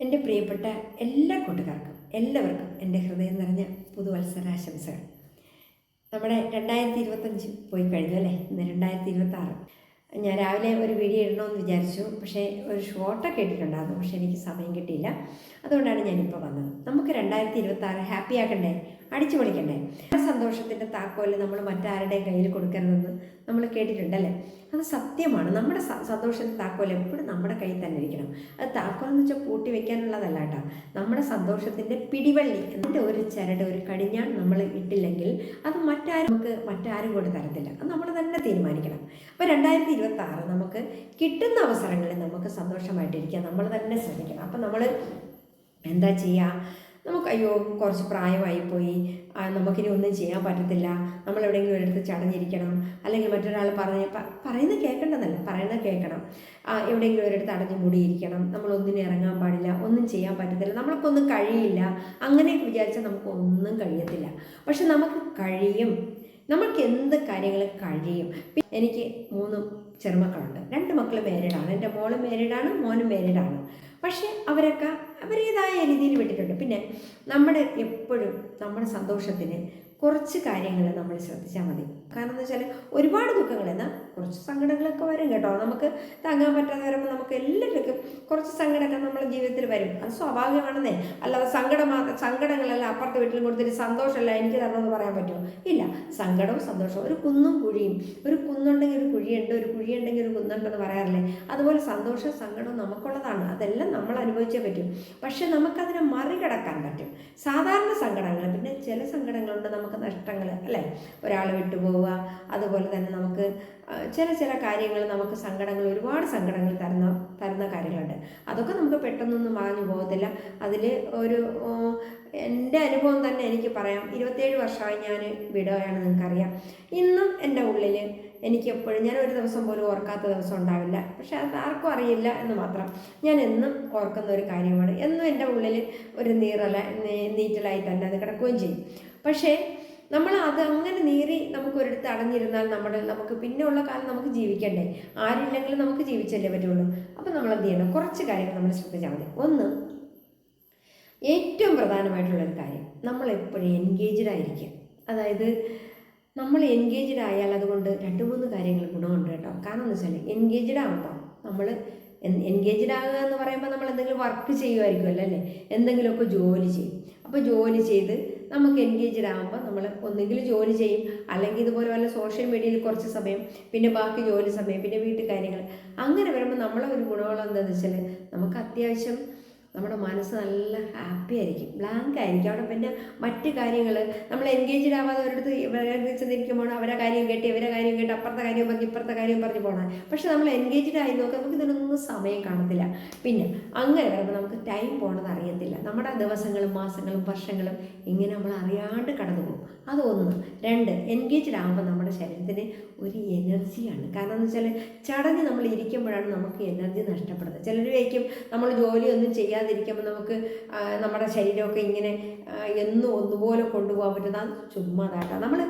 എന്റെ പ്രിയപ്പെട്ട എല്ലാ കൂട്ടുകാർക്കും എല്ലാവർക്കും എന്റെ ഹൃദയം നിറഞ്ഞ പുതുവത്സരാശംസകൾ. നമ്മുടെ രണ്ടായിരത്തി ഇരുപത്തഞ്ച് പോയി കഴിഞ്ഞു അല്ലേ? ഇന്ന് രണ്ടായിരത്തി ഇരുപത്താറ് ഞാൻ രാവിലെ ഒരു വീഡിയോ ഇടണമെന്ന് വിചാരിച്ചു പക്ഷേ ഒരു ഷോർട്ടൊക്കെ ഇട്ടിട്ടുണ്ടായിരുന്നു പക്ഷേ എനിക്ക് സമയം കിട്ടിയില്ല. അതുകൊണ്ടാണ് ഞാനിപ്പോൾ വന്നത്. നമുക്ക് രണ്ടായിരത്തി ഇരുപത്താറ് ഹാപ്പി ആക്കണ്ടേ? അടിച്ചു പൊളിക്കണ്ടേ? ആ സന്തോഷത്തിന്റെ താക്കോൽ നമ്മൾ മറ്റാരുടെയും കയ്യിൽ കൊടുക്കരുതെന്ന് നമ്മൾ കേട്ടിട്ടുണ്ട് കേട്ടിട്ടുണ്ടല്ലേ? അത് സത്യമാണ്. നമ്മുടെ സന്തോഷത്തിന്റെ താക്കോൽ എപ്പോഴും നമ്മുടെ കയ്യിൽ തന്നെ ഇരിക്കണം. അത് താക്കോൽ എന്ന് വെച്ചാൽ പൂട്ടി വെക്കാനുള്ളതല്ല കേട്ടോ. നമ്മുടെ സന്തോഷത്തിന്റെ പിടിവള്ളി എന്നിട്ട് ഒരു ചരട് ഒരു കടിഞ്ഞാൺ നമ്മൾ ഇട്ടില്ലെങ്കിൽ അത് മറ്റാരും നമുക്ക് മറ്റാരും കൊണ്ട് തരത്തില്ല. അത് നമ്മൾ തന്നെ തീരുമാനിക്കണം. അപ്പോൾ രണ്ടായിരത്തി ഇരുപത്തി ആറ് നമുക്ക് കിട്ടുന്ന അവസരങ്ങളിൽ നമുക്ക് സന്തോഷമായിട്ടിരിക്കുക നമ്മൾ തന്നെ ശ്രമിക്കണം. അപ്പം നമ്മൾ എന്താ ചെയ്യുക നമുക്ക് അയ്യോ കുറച്ച് പ്രായമായി പോയി നമുക്കിനി ഒന്നും ചെയ്യാൻ പറ്റത്തില്ല. നമ്മൾ എവിടെയെങ്കിലും ഒരിടത്ത് ചടഞ്ഞിരിക്കണം. അല്ലെങ്കിൽ മറ്റൊരാൾ പറഞ്ഞ് പറയുന്നത് കേൾക്കേണ്ടതല്ല. പറയുന്നത് കേൾക്കണം. എവിടെയെങ്കിലും ഒരിടത്ത് അടഞ്ഞു മൂടിയിരിക്കണം. നമ്മളൊന്നിനും ഇറങ്ങാൻ പാടില്ല. ഒന്നും ചെയ്യാൻ പറ്റത്തില്ല. നമ്മൾക്കൊന്നും കഴിയില്ല. അങ്ങനെയൊക്കെ വിചാരിച്ചാൽ നമുക്ക് ഒന്നും കഴിയത്തില്ല. പക്ഷെ നമുക്ക് കഴിയും. നമുക്ക് എന്ത് കാര്യങ്ങൾ കഴിയും? എനിക്ക് മൂന്ന് ചെറുമക്കളുണ്ട്. രണ്ട് മക്കൾ മാരീഡാണ് എന്റെ മോൾ മാരീഡാണ് മോനും മാരീഡാണ് പക്ഷേ അവരൊക്കെ അവരേതായ രീതിയിൽ വിട്ടിട്ടുണ്ട്. പിന്നെ നമ്മുടെ എപ്പോഴും നമ്മുടെ സന്തോഷത്തിന് കുറച്ച് കാര്യങ്ങൾ നമ്മൾ ശ്രദ്ധിച്ചാൽ മതി. കാരണം എന്ന് വെച്ചാൽ ഒരുപാട് ദുഃഖങ്ങൾ എന്നാൽ കുറച്ച് സങ്കടങ്ങളൊക്കെ വരും കേട്ടോ. നമുക്ക് താങ്ങാൻ പറ്റാതെ വരുമ്പോൾ നമുക്ക് എല്ലാവർക്കും കുറച്ച് സങ്കടമൊക്കെ നമ്മുടെ ജീവിതത്തിൽ വരും. അത് സ്വാഭാവികമാണെന്നേ. അല്ലാതെ സങ്കടം സങ്കടങ്ങളെല്ലാം അപ്പുറത്തെ വീട്ടിൽ കൊടുത്തിട്ട് സന്തോഷമല്ല എനിക്ക് തരണമെന്ന് പറയാൻ പറ്റുമോ? ഇല്ല. സങ്കടവും സന്തോഷവും. ഒരു കുന്നും കുഴിയും. ഒരു കുന്നുണ്ടെങ്കിൽ ഒരു കുഴിയുണ്ട് ഒരു കുഴിയുണ്ടെങ്കിൽ ഒരു കുന്നുണ്ടെന്ന് പറയാറില്ലേ? അതുപോലെ സന്തോഷവും സങ്കടവും നമുക്കുള്ളതാണ്. അതെല്ലാം നമ്മൾ അനുഭവിച്ചേ പറ്റും. പക്ഷെ നമുക്കതിനെ മറികടക്കാൻ പറ്റും. സാധാരണ സങ്കടങ്ങൾ പിന്നെ ചില സങ്കടങ്ങളുണ്ട് നമുക്ക് നഷ്ടങ്ങൾ അല്ലേ? ഒരാൾ വിട്ടുപോവുക അതുപോലെ തന്നെ നമുക്ക് ചില ചില കാര്യങ്ങൾ നമുക്ക് സങ്കടങ്ങൾ ഒരുപാട് സങ്കടങ്ങൾ തരുന്ന തരുന്ന കാര്യങ്ങളുണ്ട്. അതൊക്കെ നമുക്ക് പെട്ടെന്നൊന്നും മാഞ്ഞു പോകത്തില്ല. അതിൽ ഒരു എന്റെ അനുഭവം തന്നെ എനിക്ക് പറയാം. ഇരുപത്തേഴ് വർഷമായി ഞാൻ വിടുകയാണ് നിങ്ങൾക്കറിയാം. ഇന്നും എന്റെ ഉള്ളിൽ എനിക്ക് എപ്പോഴും ഞാൻ ഒരു ദിവസം പോലും ഓർക്കാത്ത ദിവസം ഉണ്ടാവില്ല. പക്ഷേ അത് ആർക്കും അറിയില്ല എന്ന് മാത്രം ഞാൻ എന്നും ഓർക്കുന്ന ഒരു കാര്യമാണ്. എന്നും എന്റെ ഉള്ളിൽ ഒരു നീറല നീറ്റലായി തന്നെ അത് കിടക്കുകയും ചെയ്യും. പക്ഷേ നമ്മൾ അത് അങ്ങനെ നീറി നമുക്ക് ഒരിടത്ത് അടഞ്ഞിരുന്നാൽ നമ്മുടെ നമുക്ക് പിന്നെയുള്ള കാലം നമുക്ക് ജീവിക്കണ്ടേ? ആരില്ലെങ്കിലും നമുക്ക് ജീവിച്ചല്ലേ പറ്റുള്ളൂ. അപ്പം നമ്മൾ എന്ത് ചെയ്യണം? കുറച്ച് കാര്യങ്ങൾ നമ്മൾ ശ്രദ്ധിച്ചാൽ മതി. ഒന്ന് ഏറ്റവും പ്രധാനമായിട്ടുള്ളൊരു കാര്യം നമ്മൾ എപ്പോഴും എൻഗേജ്ഡ് ആയിരിക്കും അതായത് നമ്മൾ എൻഗേജ്ഡ് ആയാൽ അതുകൊണ്ട് രണ്ട് മൂന്ന് കാര്യങ്ങൾ ഗുണമുണ്ട് കേട്ടോ. കാരണം എന്ന് വെച്ചാൽ എൻഗേജ്ഡ് ആകുമ്പോൾ നമ്മൾ എൻഗേജ്ഡ് ആകുക എന്ന് പറയുമ്പോൾ നമ്മൾ എന്തെങ്കിലും വർക്ക് ചെയ്യുമായിരിക്കുമല്ലോ അല്ലേ? എന്തെങ്കിലുമൊക്കെ ജോലി ചെയ്യും. അപ്പോൾ ജോലി ചെയ്ത് നമുക്ക് എൻഗേജ്ഡ് ആകുമ്പോൾ നമ്മൾ ഒന്നെങ്കിൽ ജോലി ചെയ്യും അല്ലെങ്കിൽ ഇതുപോലെ വല്ല സോഷ്യൽ മീഡിയയിൽ കുറച്ച് സമയം പിന്നെ ബാക്കി ജോലി സമയം പിന്നെ വീട്ടു കാര്യങ്ങൾ അങ്ങനെ വരുമ്പോൾ നമ്മളെ ഒരു ഗുണമുള്ള എന്താണെന്ന് വെച്ചാൽ നമുക്ക് അത്യാവശ്യം നമ്മുടെ മനസ്സ് നല്ല ഹാപ്പി ആയിരിക്കും. ബ്ലാങ്ക് ആയിരിക്കും. അവിടെ പിന്നെ മറ്റ് കാര്യങ്ങൾ നമ്മൾ എൻഗേജ്ഡ് ആവാതെ ഒരിടത്ത് ചെന്നിരിക്കുമ്പോൾ അവരെ കാര്യം കേട്ടി ഇവരെ കാര്യം കേട്ട് അപ്പുറത്തെ കാര്യം പറഞ്ഞ് ഇപ്പുറത്തെ കാര്യം പറഞ്ഞ് പോകണം പക്ഷെ നമ്മൾ എൻഗേജ്ഡ് ആയി നോക്കാം നമുക്ക് ഇതിനൊന്നും സമയം കാണത്തില്ല. പിന്നെ അങ്ങനെ വരുമ്പോൾ നമുക്ക് ടൈം പോണത് അറിയത്തില്ല. നമ്മുടെ ദിവസങ്ങളും മാസങ്ങളും വർഷങ്ങളും ഇങ്ങനെ നമ്മൾ അറിയാണ്ട് കടന്നു പോകും. അതൊന്ന്. രണ്ട് എൻഗേജ്ഡ് ആകുമ്പോൾ നമ്മുടെ ശരീരത്തിന് ഒരു എനർജിയാണ് കാരണം എന്ന് വെച്ചാൽ ചടഞ്ഞ് നമ്മൾ ഇരിക്കുമ്പോഴാണ് നമുക്ക് എനർജി നഷ്ടപ്പെടുന്നത്. ചിലർ വയ്ക്കും നമ്മൾ ജോലിയൊന്നും ചെയ്യാതിരിക്കുമ്പോൾ നമുക്ക് നമ്മുടെ ശരീരമൊക്കെ ഇങ്ങനെ എന്നും ഒന്നുപോലെ കൊണ്ടുപോകാൻ പറ്റുന്ന ചുമ്മാ ചുമ്മാതാട്ടോ നമ്മൾ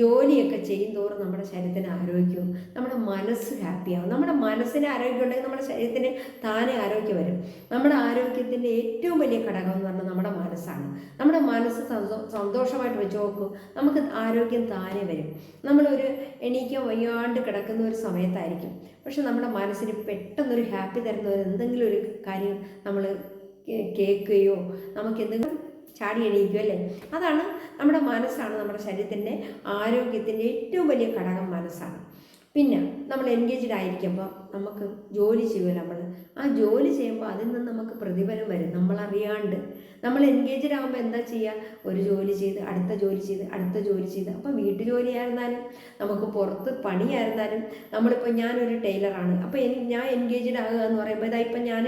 ജോലിയൊക്കെ ചെയ്യും തോറും നമ്മുടെ ശരീരത്തിന് ആരോഗ്യവും നമ്മുടെ മനസ്സ് ഹാപ്പിയാവും. നമ്മുടെ മനസ്സിന് ആരോഗ്യം ഉണ്ടെങ്കിൽ നമ്മുടെ ശരീരത്തിന് താനേ ആരോഗ്യം വരും. നമ്മുടെ ആരോഗ്യത്തിന്റെ ഏറ്റവും വലിയ ഘടകം എന്ന് പറഞ്ഞാൽ നമ്മുടെ മനസ്സാണ്. നമ്മുടെ മനസ്സ് സന്തോഷമായിട്ട് വെച്ച് നോക്കും നമുക്ക് ആരോഗ്യം താനേ വരും. നമ്മളൊരു എണീക്കാൻ വയ്യാണ്ട് കിടക്കുന്ന ഒരു സമയത്തായിരിക്കും. പക്ഷെ നമ്മുടെ മനസ്സിന് പെട്ടെന്നൊരു ഹാപ്പി തരുന്ന ഒരു എന്തെങ്കിലും ഒരു കാര്യം നമ്മൾ കേൾക്കുകയോ നമുക്ക് എന്തെങ്കിലും ചാടി എണീക്കുക അല്ലേ? അതാണ് നമ്മുടെ മനസ്സാണ് നമ്മുടെ ശരീരത്തിന്റെ ആരോഗ്യത്തിന്റെ ഏറ്റവും വലിയ ഘടകം മനസ്സാണ്. പിന്നെ നമ്മൾ എൻഗേജ്ഡ് ആയിരിക്കുമ്പോൾ നമുക്ക് ജോലി ചെയ്യുമല്ലോ നമ്മൾ. ആ ജോലി ചെയ്യുമ്പോൾ അതിൽ നിന്ന് നമുക്ക് പ്രതിഫലം വരും. നമ്മളറിയാണ്ട്. നമ്മൾ എൻഗേജ്ഡ് ആകുമ്പോൾ എന്താ ചെയ്യുക ഒരു ജോലി ചെയ്ത് അടുത്ത ജോലി ചെയ്ത് അടുത്ത ജോലി ചെയ്ത്. അപ്പം വീട്ടു ജോലിയായിരുന്നാലും നമുക്ക് പുറത്ത് പണിയായിരുന്നാലും നമ്മളിപ്പോൾ ഞാനൊരു ടൈലറാണ്. അപ്പോൾ എനിക്ക് ഞാൻ എൻഗേജ്ഡ് ആകുക എന്ന് പറയുമ്പോൾ ഇതാ ഇപ്പം ഞാൻ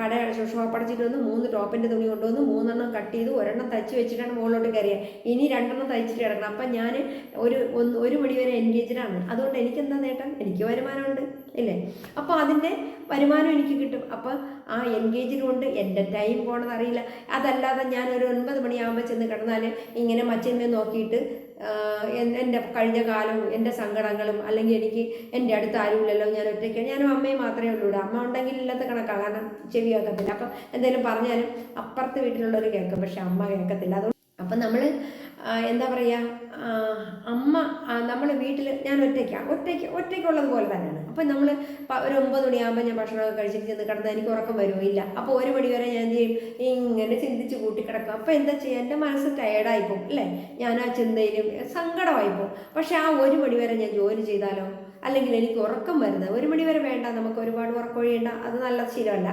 കട ഷോപ്പ് അടച്ചിട്ട് വന്ന് മൂന്ന് ടോപ്പിന്റെ തുണി കൊണ്ടുവന്ന് മൂന്നെണ്ണം കട്ട് ചെയ്ത് ഒരെണ്ണം തച്ച് വെച്ചിട്ടാണ് മുകളിലോട്ട് കയറിയത് ഇനി രണ്ടെണ്ണം തയ്ച്ചിട്ട് കിടക്കണം. അപ്പം ഞാൻ ഒരു ഒന്ന് ഒരു മണി വരെ എൻഗേജ്ഡ് ആണ്. അതുകൊണ്ട് എനിക്ക് എന്താ നേട്ടം? എനിക്ക് വരുമാനമുണ്ട്. ഇല്ലേ? അപ്പോൾ അതിന്റെ വരുമാനം എനിക്ക് കിട്ടും. അപ്പോൾ ആ എൻഗേജിന് കൊണ്ട് എന്റെ ടൈം പോണത് അറിയില്ല. അതല്ലാതെ ഞാൻ ഒരു ഒൻപത് മണിയാകുമ്പോൾ ചെന്ന് കിടന്നാൽ ഇങ്ങനെ മച്ചിന്മേൽ നോക്കിയിട്ട് എന്റെ കഴിഞ്ഞ കാലവും എന്റെ സങ്കടങ്ങളും അല്ലെങ്കിൽ എനിക്ക് എന്റെ അടുത്ത് ആരുമില്ലല്ലോ ഞാൻ ഒറ്റയ്ക്കാണ് ഞാനും അമ്മയും മാത്രമേ ഉള്ളൂ അമ്മ ഉണ്ടെങ്കിൽ ഇല്ലാത്ത കണക്കാണ് കാരണം ചെവി കേൾക്കത്തില്ല. അപ്പം എന്തെങ്കിലും പറഞ്ഞാലും അപ്പുറത്ത് വീട്ടിലുള്ളവർ കേൾക്കും. പക്ഷെ അമ്മ കേൾക്കത്തില്ല. അതുകൊണ്ട് അപ്പം നമ്മൾ എന്താ പറയുക അമ്മ നമ്മൾ വീട്ടിൽ ഞാൻ ഒറ്റയ്ക്കാണ് ഒറ്റയ്ക്ക് ഒറ്റയ്ക്കുള്ളത് പോലെ തന്നെയാണ്. അപ്പം നമ്മൾ ഒരു ഒമ്പത് മണിയാകുമ്പോൾ ഞാൻ ഭക്ഷണമൊക്കെ കഴിച്ചിട്ട് ചെന്ന് കിടന്നാൽ എനിക്ക് ഉറക്കം വരുമോ ഇല്ല അപ്പോൾ ഒരു മണി വരെ ഞാൻ എന്ത് ചെയ്യും? ഇങ്ങനെ ചിന്തിച്ച് കൂട്ടിക്കിടക്കും. അപ്പോൾ എന്താ ചെയ്യുക എന്റെ മനസ്സ് പോകും അല്ലേ? ഞാൻ ആ ചിന്തയിലും സങ്കടമായിപ്പോൾ പക്ഷേ ആ ഒരു മണി വരെ ഞാൻ ജോലി ചെയ്താലോ? അല്ലെങ്കിൽ എനിക്ക് ഉറക്കം വരുന്നത് ഒരു മണി വരെ വേണ്ട നമുക്ക് ഒരുപാട് ഉറക്കമൊഴിയേണ്ട അത് നല്ല ശീലമല്ല.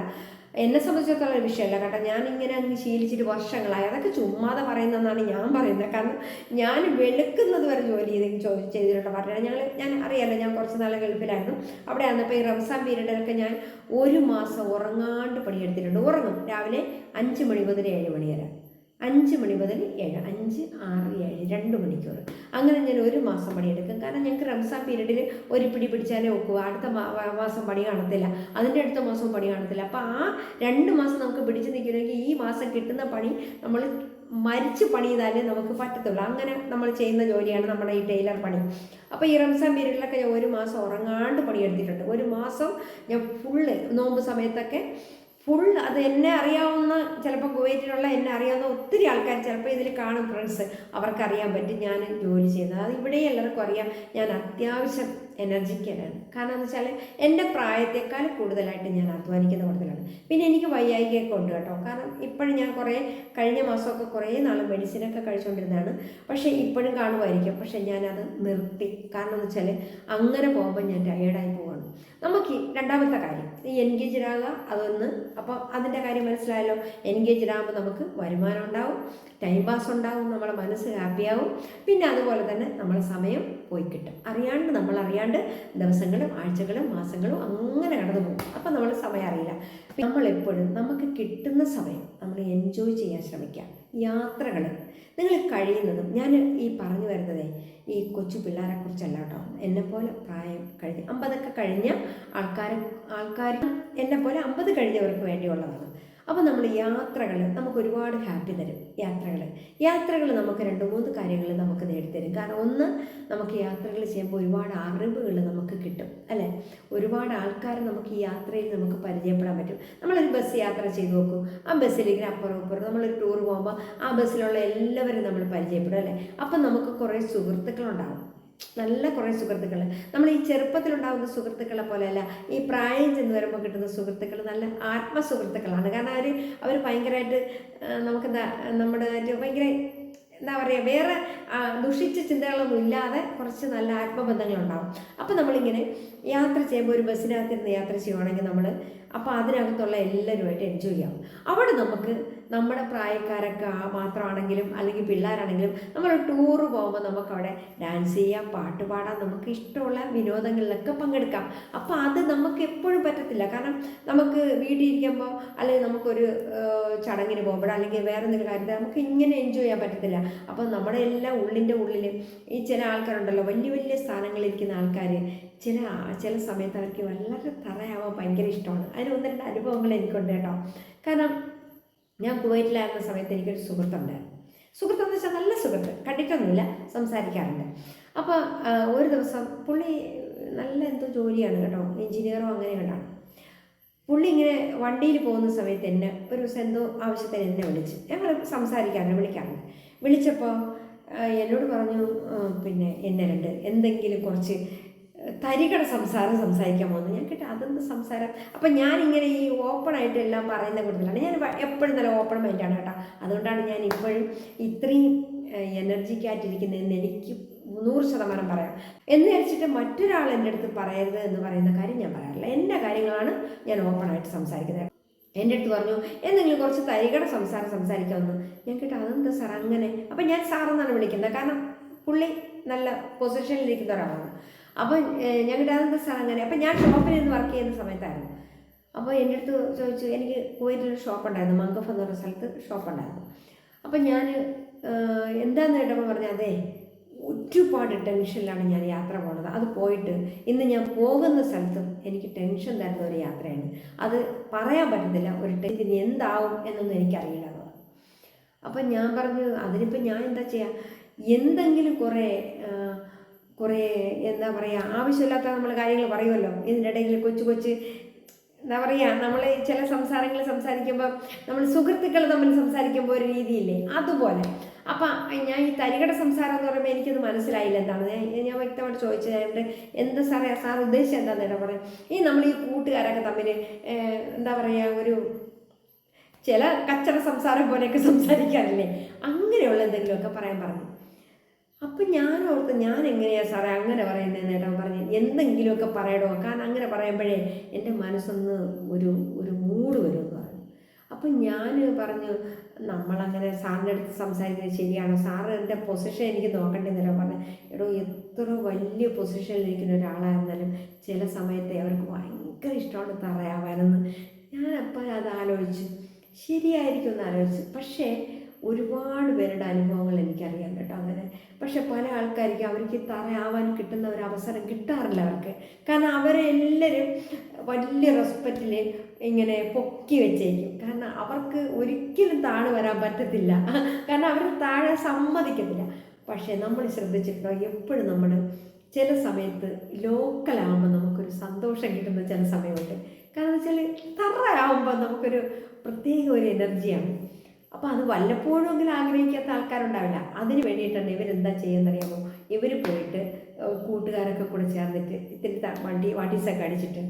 എന്നെ സംബന്ധിച്ചിടത്തോളം ഒരു വിഷയമല്ല കേട്ടോ. ഞാൻ ഇങ്ങനെ അങ്ങ് ശീലിച്ചിട്ട് വർഷങ്ങളായി. അതൊക്കെ ചുമ്മാതെ പറയുന്നതെന്നാണ് ഞാൻ പറയുന്നത്. കാരണം ഞാൻ വെളുക്കുന്നത് വരെ ജോലി ചെയ്ത് ചോദിച്ചു ചെയ്തിട്ടുണ്ട്. പറഞ്ഞാൽ ഞങ്ങൾ ഞാൻ അറിയാലോ ഞാൻ കുറച്ച് നാളെ ഗൾഫിലായിരുന്നു. അവിടെ ആയിരുന്നപ്പോൾ ഈ റംസാൻ പീരീഡിലൊക്കെ ഞാൻ ഒരു മാസം ഉറങ്ങാണ്ട് പണിയെടുത്തിട്ടുണ്ട്. ഉറങ്ങും. രാവിലെ അഞ്ച് മണി മുതൽ ഏഴ് മണി വരെ. അഞ്ച് മണി മുതൽ ഏഴ് അഞ്ച് ആറ് ഏഴ് രണ്ട് മണിക്കൂർ. അങ്ങനെ ഞാൻ ഒരു മാസം പണിയെടുക്കും. കാരണം ഞങ്ങൾക്ക് റംസാൻ പീരീഡിൽ ഒരു പിടി പിടിച്ചാലേ ഒക്കുക അടുത്ത മാസം പണി കാണത്തില്ല. അതിന്റെ അടുത്ത മാസവും പണി കാണത്തില്ല. അപ്പോൾ ആ രണ്ട് മാസം നമുക്ക് പിടിച്ച് നിൽക്കണമെങ്കിൽ ഈ മാസം കിട്ടുന്ന പണി നമ്മൾ മരിച്ച് പണി ചെയ്താലേ നമുക്ക് പറ്റത്തുള്ളൂ. അങ്ങനെ നമ്മൾ ചെയ്യുന്ന ജോലിയാണ് നമ്മുടെ ഈ ടൈലർ പണി. അപ്പോൾ ഈ റംസാൻ പീരീഡിലൊക്കെ ഞാൻ ഒരു മാസം ഉറങ്ങാണ്ട് പണിയെടുത്തിട്ടുണ്ട്. ഒരു മാസം ഞാൻ ഫുള്ള് നോമ്പ് സമയത്തൊക്കെ ഫുൾ അത് എന്നെ അറിയാവുന്ന ചിലപ്പോൾ കുവൈറ്റിലുള്ള എന്നെ അറിയാവുന്ന ഒത്തിരി ആൾക്കാർ ചിലപ്പോൾ ഇതിൽ കാണും ഫ്രണ്ട്സ് അവർക്കറിയാൻ പറ്റും ഞാൻ ജോലി ചെയ്യുന്നത്. അത് ഇവിടെ എല്ലാവർക്കും അറിയാം. ഞാൻ അത്യാവശ്യം എനർജിക്കലാണ്. കാരണം എന്ന് വെച്ചാൽ എന്റെ പ്രായത്തെക്കാൾ കൂടുതലായിട്ട് ഞാൻ അധ്വാനിക്കുന്ന കൂടുതലാണ്. പിന്നെ എനിക്ക് വയ്യായികയൊക്കെ ഉണ്ട് കേട്ടോ. കാരണം ഇപ്പോഴും ഞാൻ കുറേ കഴിഞ്ഞ മാസമൊക്കെ കുറേ നാൾ മെഡിസിനൊക്കെ കഴിച്ചുകൊണ്ടിരുന്നതാണ് പക്ഷേ ഇപ്പോഴും കാണുമായിരിക്കും. പക്ഷേ ഞാനത് നിർത്തി. കാരണം എന്ന് വെച്ചാൽ അങ്ങനെ പോകുമ്പോൾ ഞാൻ ടയേർഡായി പോവാണ്. നമുക്ക് രണ്ടാമത്തെ കാര്യം. ഈ എൻഗേജ്ഡ് ആകുക അതൊന്ന്. അപ്പോൾ അതിന്റെ കാര്യം മനസ്സിലായല്ലോ. എൻഗേജ്ഡ് ആകുമ്പോൾ നമുക്ക് വരുമാനം ഉണ്ടാവും. ടൈം പാസ് ഉണ്ടാവും. നമ്മുടെ മനസ്സ് ഹാപ്പിയാവും പിന്നെ അതുപോലെ തന്നെ നമ്മുടെ സമയം പോയി കിട്ടും അറിയാണ്ട് നമ്മൾ അറിയാണ്ട് ദിവസങ്ങളും ആഴ്ചകളും മാസങ്ങളും അങ്ങനെ കടന്നു പോകും. അപ്പം നമ്മൾ സമയം അറിയില്ല. നമ്മളെപ്പോഴും നമുക്ക് കിട്ടുന്ന സമയം നമ്മൾ എൻജോയ് ചെയ്യാൻ ശ്രമിക്കുക യാത്രകൾ നിങ്ങൾ കഴിയുന്നതും ഞാൻ ഈ പറഞ്ഞു വരുന്നതേ ഈ കൊച്ചു പിള്ളേരെ കുറിച്ചല്ല കേട്ടോ. എന്നെപ്പോലെ പ്രായം കഴിഞ്ഞ് അമ്പതൊക്കെ കഴിഞ്ഞ ആൾക്കാർ ആൾക്കാർ എന്നെപ്പോലെ അമ്പത് കഴിഞ്ഞവർക്ക് വേണ്ടിയുള്ളതാണ്. അപ്പോൾ നമ്മൾ യാത്രകൾ നമുക്ക് ഒരുപാട് ഹാപ്പി തരും യാത്രകൾ യാത്രകൾ നമുക്ക് രണ്ട് മൂന്ന് കാര്യങ്ങൾ നമുക്ക് നേടിത്തരും. കാരണം ഒന്ന് നമുക്ക് യാത്രകൾ ചെയ്യുമ്പോൾ ഒരുപാട് അറിവുകൾ നമുക്ക് കിട്ടും അല്ലേ? ഒരുപാട് ആൾക്കാരെ നമുക്ക് ഈ യാത്രയിൽ നമുക്ക് പരിചയപ്പെടാൻ പറ്റും. നമ്മളൊരു ബസ് യാത്ര ചെയ്ത് നോക്കും. ആ ബസ്സിലേക്ക് അപ്പുറം അപ്പുറം നമ്മളൊരു ടൂർ പോകുമ്പോൾ ആ ബസ്സിലുള്ള എല്ലാവരും നമ്മൾ പരിചയപ്പെടും അല്ലേ? അപ്പം നമുക്ക് കുറേ സുഹൃത്തുക്കളുണ്ടാവും. നല്ല കുറേ സുഹൃത്തുക്കൾ. നമ്മൾ ഈ ചെറുപ്പത്തിലുണ്ടാകുന്ന സുഹൃത്തുക്കളെ പോലെയല്ല ഈ പ്രായം ചെന്ന് വരുമ്പോൾ കിട്ടുന്ന സുഹൃത്തുക്കൾ നല്ല ആത്മസുഹൃത്തുക്കളാണ്. കാരണം അവർ അവർ ഭയങ്കരമായിട്ട് നമുക്കെന്താ നമ്മുടെ ഭയങ്കര എന്താ പറയുക വേറെ ദുഷിച്ച ചിന്തകളൊന്നും ഇല്ലാതെ കുറച്ച് നല്ല ആത്മബന്ധങ്ങളുണ്ടാവും. അപ്പോൾ നമ്മളിങ്ങനെ യാത്ര ചെയ്യുമ്പോൾ ഒരു ബസ്സിനകത്തിരുന്ന് യാത്ര ചെയ്യുവാണെങ്കിൽ നമ്മൾ അപ്പോൾ അതിനകത്തുള്ള എല്ലാവരുമായിട്ട് എൻജോയ് ചെയ്യാം. അവിടെ നമുക്ക് നമ്മുടെ പ്രായക്കാരൊക്കെ ആ മാത്രമാണെങ്കിലും അല്ലെങ്കിൽ പിള്ളേരാണെങ്കിലും നമ്മൾ ടൂർ പോകുമ്പോൾ നമുക്കവിടെ ഡാൻസ് ചെയ്യാം പാട്ട് പാടാം നമുക്ക് ഇഷ്ടമുള്ള വിനോദങ്ങളിലൊക്കെ പങ്കെടുക്കാം. അപ്പോൾ അത് നമുക്ക് എപ്പോഴും പറ്റത്തില്ല. കാരണം നമുക്ക് വീട്ടിൽ ഇരിക്കുമ്പോൾ അല്ലെങ്കിൽ നമുക്കൊരു ചടങ്ങിന് പോകുമ്പോൾ അല്ലെങ്കിൽ വേറെ എന്തെങ്കിലും കാര്യത്തിൽ നമുക്ക് ഇങ്ങനെ എൻജോയ് ചെയ്യാൻ പറ്റത്തില്ല. അപ്പോൾ നമ്മുടെ എല്ലാം ഉള്ളിന്റെ ഉള്ളിൽ ഈ ചില ആൾക്കാരുണ്ടല്ലോ വലിയ വലിയ സ്ഥാനങ്ങളിലിരിക്കുന്ന ആൾക്കാർ ചില ചില സമയത്ത് അവർക്ക് വളരെ തറയാവാൻ ഭയങ്കര ഇഷ്ടമാണ്. അതിന് ഒന്ന് രണ്ട് അനുഭവങ്ങൾ എനിക്കുണ്ട് കേട്ടോ. കാരണം ഞാൻ കുവൈറ്റിലായിരുന്ന സമയത്ത് എനിക്കൊരു സുഹൃത്തുണ്ടായിരുന്നു സുഹൃത്തെന്ന് വെച്ചാൽ നല്ല സുഹൃത്ത്. കണ്ടിട്ടൊന്നുമില്ല സംസാരിക്കാറുണ്ട്. അപ്പോൾ ഒരു ദിവസം പുള്ളി നല്ല എന്തോ ജോലിയാണ് കേട്ടോ എഞ്ചിനീയറോ അങ്ങനെ കണ്ടാണ് പുള്ളി ഇങ്ങനെ വണ്ടിയിൽ പോകുന്ന സമയത്ത് എന്നെ ഒരു ദിവസം എന്തോ ആവശ്യത്തിന് എന്നെ വിളിച്ച്. ഞങ്ങൾ സംസാരിക്കാറുണ്ട് വിളിക്കാറുണ്ട്. വിളിച്ചപ്പോൾ എന്നോട് പറഞ്ഞു പിന്നെ എന്നെ രണ്ട് എന്തെങ്കിലും കുറച്ച് തരികട സംസാരം സംസാരിക്കാൻ പോകുന്നത്. ഞാൻ കേട്ടോ അതെന്ത് സംസാരം? അപ്പം ഞാനിങ്ങനെ ഈ ഓപ്പൺ ആയിട്ട് എല്ലാം പറയുന്ന കൂടുതലാണ് ഞാൻ എപ്പോഴും നല്ല ഓപ്പൺ മൈൻഡാണ് കേട്ടോ. അതുകൊണ്ടാണ് ഞാൻ ഇപ്പോഴും ഇത്രയും എനർജിക്കായിട്ടിരിക്കുന്നതെന്ന് എനിക്ക് നൂറ് ശതമാനം പറയാം. എന്ന് വെച്ചിട്ട് മറ്റൊരാൾ എന്റെ അടുത്ത് പറയരുത് എന്ന് പറയുന്ന കാര്യം ഞാൻ പറയാറില്ല. എന്റെ കാര്യങ്ങളാണ് ഞാൻ ഓപ്പണായിട്ട് സംസാരിക്കുന്നത്. എന്റെ അടുത്ത് പറഞ്ഞു എന്തെങ്കിലും കുറച്ച് തരികട സംസാരം സംസാരിക്കാമെന്ന് ഞാൻ കേട്ടോ അതെന്താ സാർ അങ്ങനെ? അപ്പം ഞാൻ സാറെന്നാണ് വിളിക്കുന്നത്. കാരണം പുള്ളി നല്ല പൊസിഷനിലിരിക്കുന്ന ഒരാളാണ്. അപ്പോൾ ഞങ്ങളുടെ അതെന്താ സാർ അങ്ങനെ. അപ്പം ഞാൻ ഷോപ്പിൽ നിന്ന് വർക്ക് ചെയ്യുന്ന സമയത്തായിരുന്നു. അപ്പോൾ എന്റെ അടുത്ത് ചോദിച്ചു എനിക്ക് കുവൈറ്റിലൊരു ഷോപ്പ് ഉണ്ടായിരുന്നു. മങ്കഫ് എന്ന് പറഞ്ഞ സ്ഥലത്ത് ഷോപ്പ് ഉണ്ടായിരുന്നു. അപ്പം ഞാൻ എന്താന്ന് കേട്ടപ്പോൾ പറഞ്ഞു അതെ ഒരുപാട് ടെൻഷനിലാണ് ഞാൻ യാത്ര പോകുന്നത് അത് പോയിട്ട് ഇന്ന് ഞാൻ പോകുന്ന സ്ഥലത്തും എനിക്ക് ടെൻഷൻ തരുന്ന ഒരു യാത്രയാണ്. അത് പറയാൻ പറ്റത്തില്ല. ഒരു ടെൻഷൻ എന്താവും എന്നൊന്നും എനിക്കറിയില്ല. അപ്പം ഞാൻ പറഞ്ഞു അതിനിപ്പോൾ ഞാൻ എന്താ ചെയ്യുക എന്തെങ്കിലും കുറേ കുറേ എന്താ പറയുക ആവശ്യമില്ലാത്ത നമ്മൾ കാര്യങ്ങൾ പറയുമല്ലോ ഇതിന്റെ ഇടയിൽ കൊച്ചു കൊച്ച് എന്താ പറയുക നമ്മൾ ചില സംസാരങ്ങൾ സംസാരിക്കുമ്പോൾ നമ്മൾ സുഹൃത്തുക്കൾ തമ്മിൽ സംസാരിക്കുമ്പോൾ ഒരു രീതിയില്ലേ? അതുപോലെ. അപ്പം ഞാൻ ഈ തരികട സംസാരം എന്ന് പറയുമ്പോൾ എനിക്കത് മനസ്സിലായില്ല എന്താണ്. ഞാൻ ഞാൻ വ്യക്തമായിട്ട് ചോദിച്ചത് എന്ത് സാറേ സാർ ഉദ്ദേശിച്ചത് എന്താണെന്ന് ഇട പറയാം. ഈ നമ്മൾ ഈ കൂട്ടുകാരൊക്കെ തമ്മിൽ എന്താ പറയുക ഒരു ചില കച്ചറ സംസാരം പോലെയൊക്കെ സംസാരിക്കാറില്ലേ? അങ്ങനെയുള്ള എന്തെങ്കിലുമൊക്കെ പറയാൻ പറഞ്ഞു. അപ്പം ഞാൻ ഓർത്ത് ഞാൻ എങ്ങനെയാ സാറേ അങ്ങനെ പറയുന്നതെന്ന് നേട്ടം പറഞ്ഞു. എന്തെങ്കിലുമൊക്കെ പറയണോ? കാരണം അങ്ങനെ പറയുമ്പോഴേ എന്റെ മനസ്സൊന്ന് ഒരു ഒരു മൂഡ് വരുമെന്ന് പറഞ്ഞു. അപ്പം ഞാൻ പറഞ്ഞു നമ്മളങ്ങനെ സാറിന്റെ അടുത്ത് സംസാരിക്കുന്നത് ശരിയാണോ? സാറ് എന്റെ പൊസിഷൻ എനിക്ക് നോക്കണ്ടെന്നല്ലോ പറഞ്ഞു. എടോ എത്ര വലിയ പൊസിഷനിലിരിക്കുന്ന ഒരാളായിരുന്നാലും ചില സമയത്ത് അവർക്ക് ഭയങ്കര ഇഷ്ടമാണ് തറയാവാനെന്ന്. ഞാൻ അപ്പോൾ അത് ആലോചിച്ചു. ശരിയായിരിക്കും എന്ന് ആലോചിച്ചു. പക്ഷേ ഒരുപാട് പേരുടെ അനുഭവങ്ങൾ എനിക്കറിയാം കേട്ടോ അങ്ങനെ. പക്ഷെ പല ആൾക്കാർക്ക് അവർക്ക് തറയാവാൻ കിട്ടുന്ന ഒരു അവസരം കിട്ടാറില്ല അവർക്ക്. കാരണം അവരെല്ലാവരും വലിയ റെസ്പെക്റ്റിൽ ഇങ്ങനെ പൊക്കി വെച്ചേക്കും. കാരണം അവർക്ക് ഒരിക്കലും താഴെ വരാൻ പറ്റത്തില്ല. കാരണം അവർ താഴെ സമ്മതിക്കത്തില്ല. പക്ഷേ നമ്മൾ ശ്രദ്ധിച്ചിട്ടുണ്ടോ? എപ്പോഴും നമ്മൾ ചില സമയത്ത് ലോക്കലാകുമ്പോൾ നമുക്കൊരു സന്തോഷം കിട്ടുന്ന ചില സമയമുണ്ട്. കാരണം വെച്ചാൽ തറയാകുമ്പോൾ നമുക്കൊരു പ്രത്യേക ഒരു എനർജിയാണ് അപ്പോൾ അത് വല്ലപ്പോഴും എങ്കിലും ആഗ്രഹിക്കാത്ത ആൾക്കാരുണ്ടാവില്ല. അതിന് വേണ്ടിയിട്ടാണ് ഇവരെന്താ ചെയ്യുന്നറിയാമോ? ഇവർ പോയിട്ട് കൂട്ടുകാരൊക്കെ കൂടെ ചേർന്നിട്ട് ഇത്തിരി വണ്ടി വാട്ടീസൊക്കെ അടിച്ചിട്ട്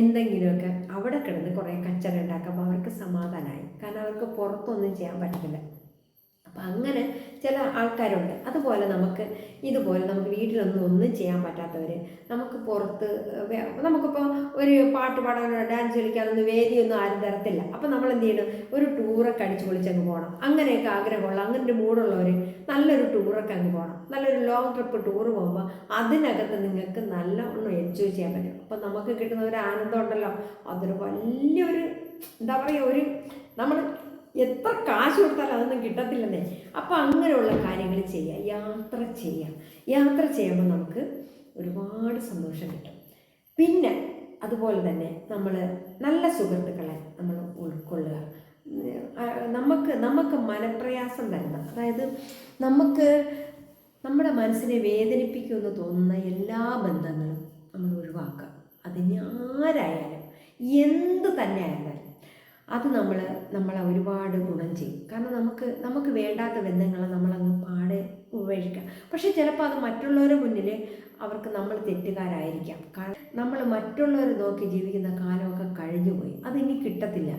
എന്തെങ്കിലുമൊക്കെ അവിടെ കിടന്ന് കുറേ കച്ചറ ഉണ്ടാക്കുമ്പോൾ അവർക്ക് സമാധാനമായി കാരണം അവർക്ക് പുറത്തൊന്നും ചെയ്യാൻ പറ്റത്തില്ല. അപ്പം അങ്ങനെ ചില ആൾക്കാരുണ്ട്. അതുപോലെ നമുക്ക് ഇതുപോലെ നമുക്ക് വീട്ടിലൊന്നും ഒന്നും ചെയ്യാൻ പറ്റാത്തവർ നമുക്ക് പുറത്ത് നമുക്കിപ്പോൾ ഒരു പാട്ട് പാടാനോ ഡാൻസ് കളിക്കാനൊന്നും വേദിയൊന്നും ആരും തരത്തില്ല. അപ്പം നമ്മൾ എന്ത് ചെയ്യണം ഒരു ടൂറൊക്കെ അടിച്ച് പൊളിച്ചങ്ങ് പോകണം അങ്ങനെയൊക്കെ ആഗ്രഹമുള്ള അങ്ങനെ ഒരു മൂടുള്ളവർ നല്ലൊരു ടൂറൊക്കെ അങ്ങ് പോകണം നല്ലൊരു ലോങ് ട്രിപ്പ് ടൂർ പോകുമ്പോൾ അതിനകത്ത് നിങ്ങൾക്ക് നല്ലവണ്ണം എൻജോയ് ചെയ്യാൻ പറ്റും. അപ്പം നമുക്ക് കിട്ടുന്ന ഒരു ആനന്ദം ഉണ്ടല്ലോ. അതൊരു വലിയൊരു എന്താ പറയുക ഒരു നമ്മൾ എത്ര കാശ് കൊടുത്താലും അതൊന്നും കിട്ടത്തില്ലെന്നേ. അപ്പം അങ്ങനെയുള്ള കാര്യങ്ങൾ ചെയ്യുക യാത്ര ചെയ്യുക യാത്ര ചെയ്യുമ്പോൾ നമുക്ക് ഒരുപാട് സന്തോഷം കിട്ടും. പിന്നെ അതുപോലെ തന്നെ നമ്മൾ നല്ല സുഹൃത്തുക്കളെ നമ്മൾ ഉൾക്കൊള്ളുക. നമുക്ക് നമുക്ക് മനപ്രയാസം തരുന്ന അതായത് നമുക്ക് നമ്മുടെ മനസ്സിനെ വേദനിപ്പിക്കുമെന്ന് തോന്നുന്ന എല്ലാ ബന്ധങ്ങളും നമ്മൾ ഒഴിവാക്കുക. അതിന് ആരായാലും എന്ത് തന്നെ ആയാലും അത് നമ്മൾ നമ്മളെ ഒരുപാട് ഗുണം ചെയ്യും. കാരണം നമുക്ക് നമുക്ക് വേണ്ടാത്ത ബന്ധങ്ങളെ നമ്മളങ്ങ് പാടെ ഉപേക്ഷിക്കാം. പക്ഷെ ചിലപ്പോൾ അത് മറ്റുള്ളവരുടെ മുന്നിൽ അവർക്ക് നമ്മൾ തെറ്റുകാരായിരിക്കാം. കാരണം നമ്മൾ മറ്റുള്ളവർ നോക്കി ജീവിക്കുന്ന കാലമൊക്കെ കഴിഞ്ഞു പോയി. അതിനി കിട്ടത്തില്ല.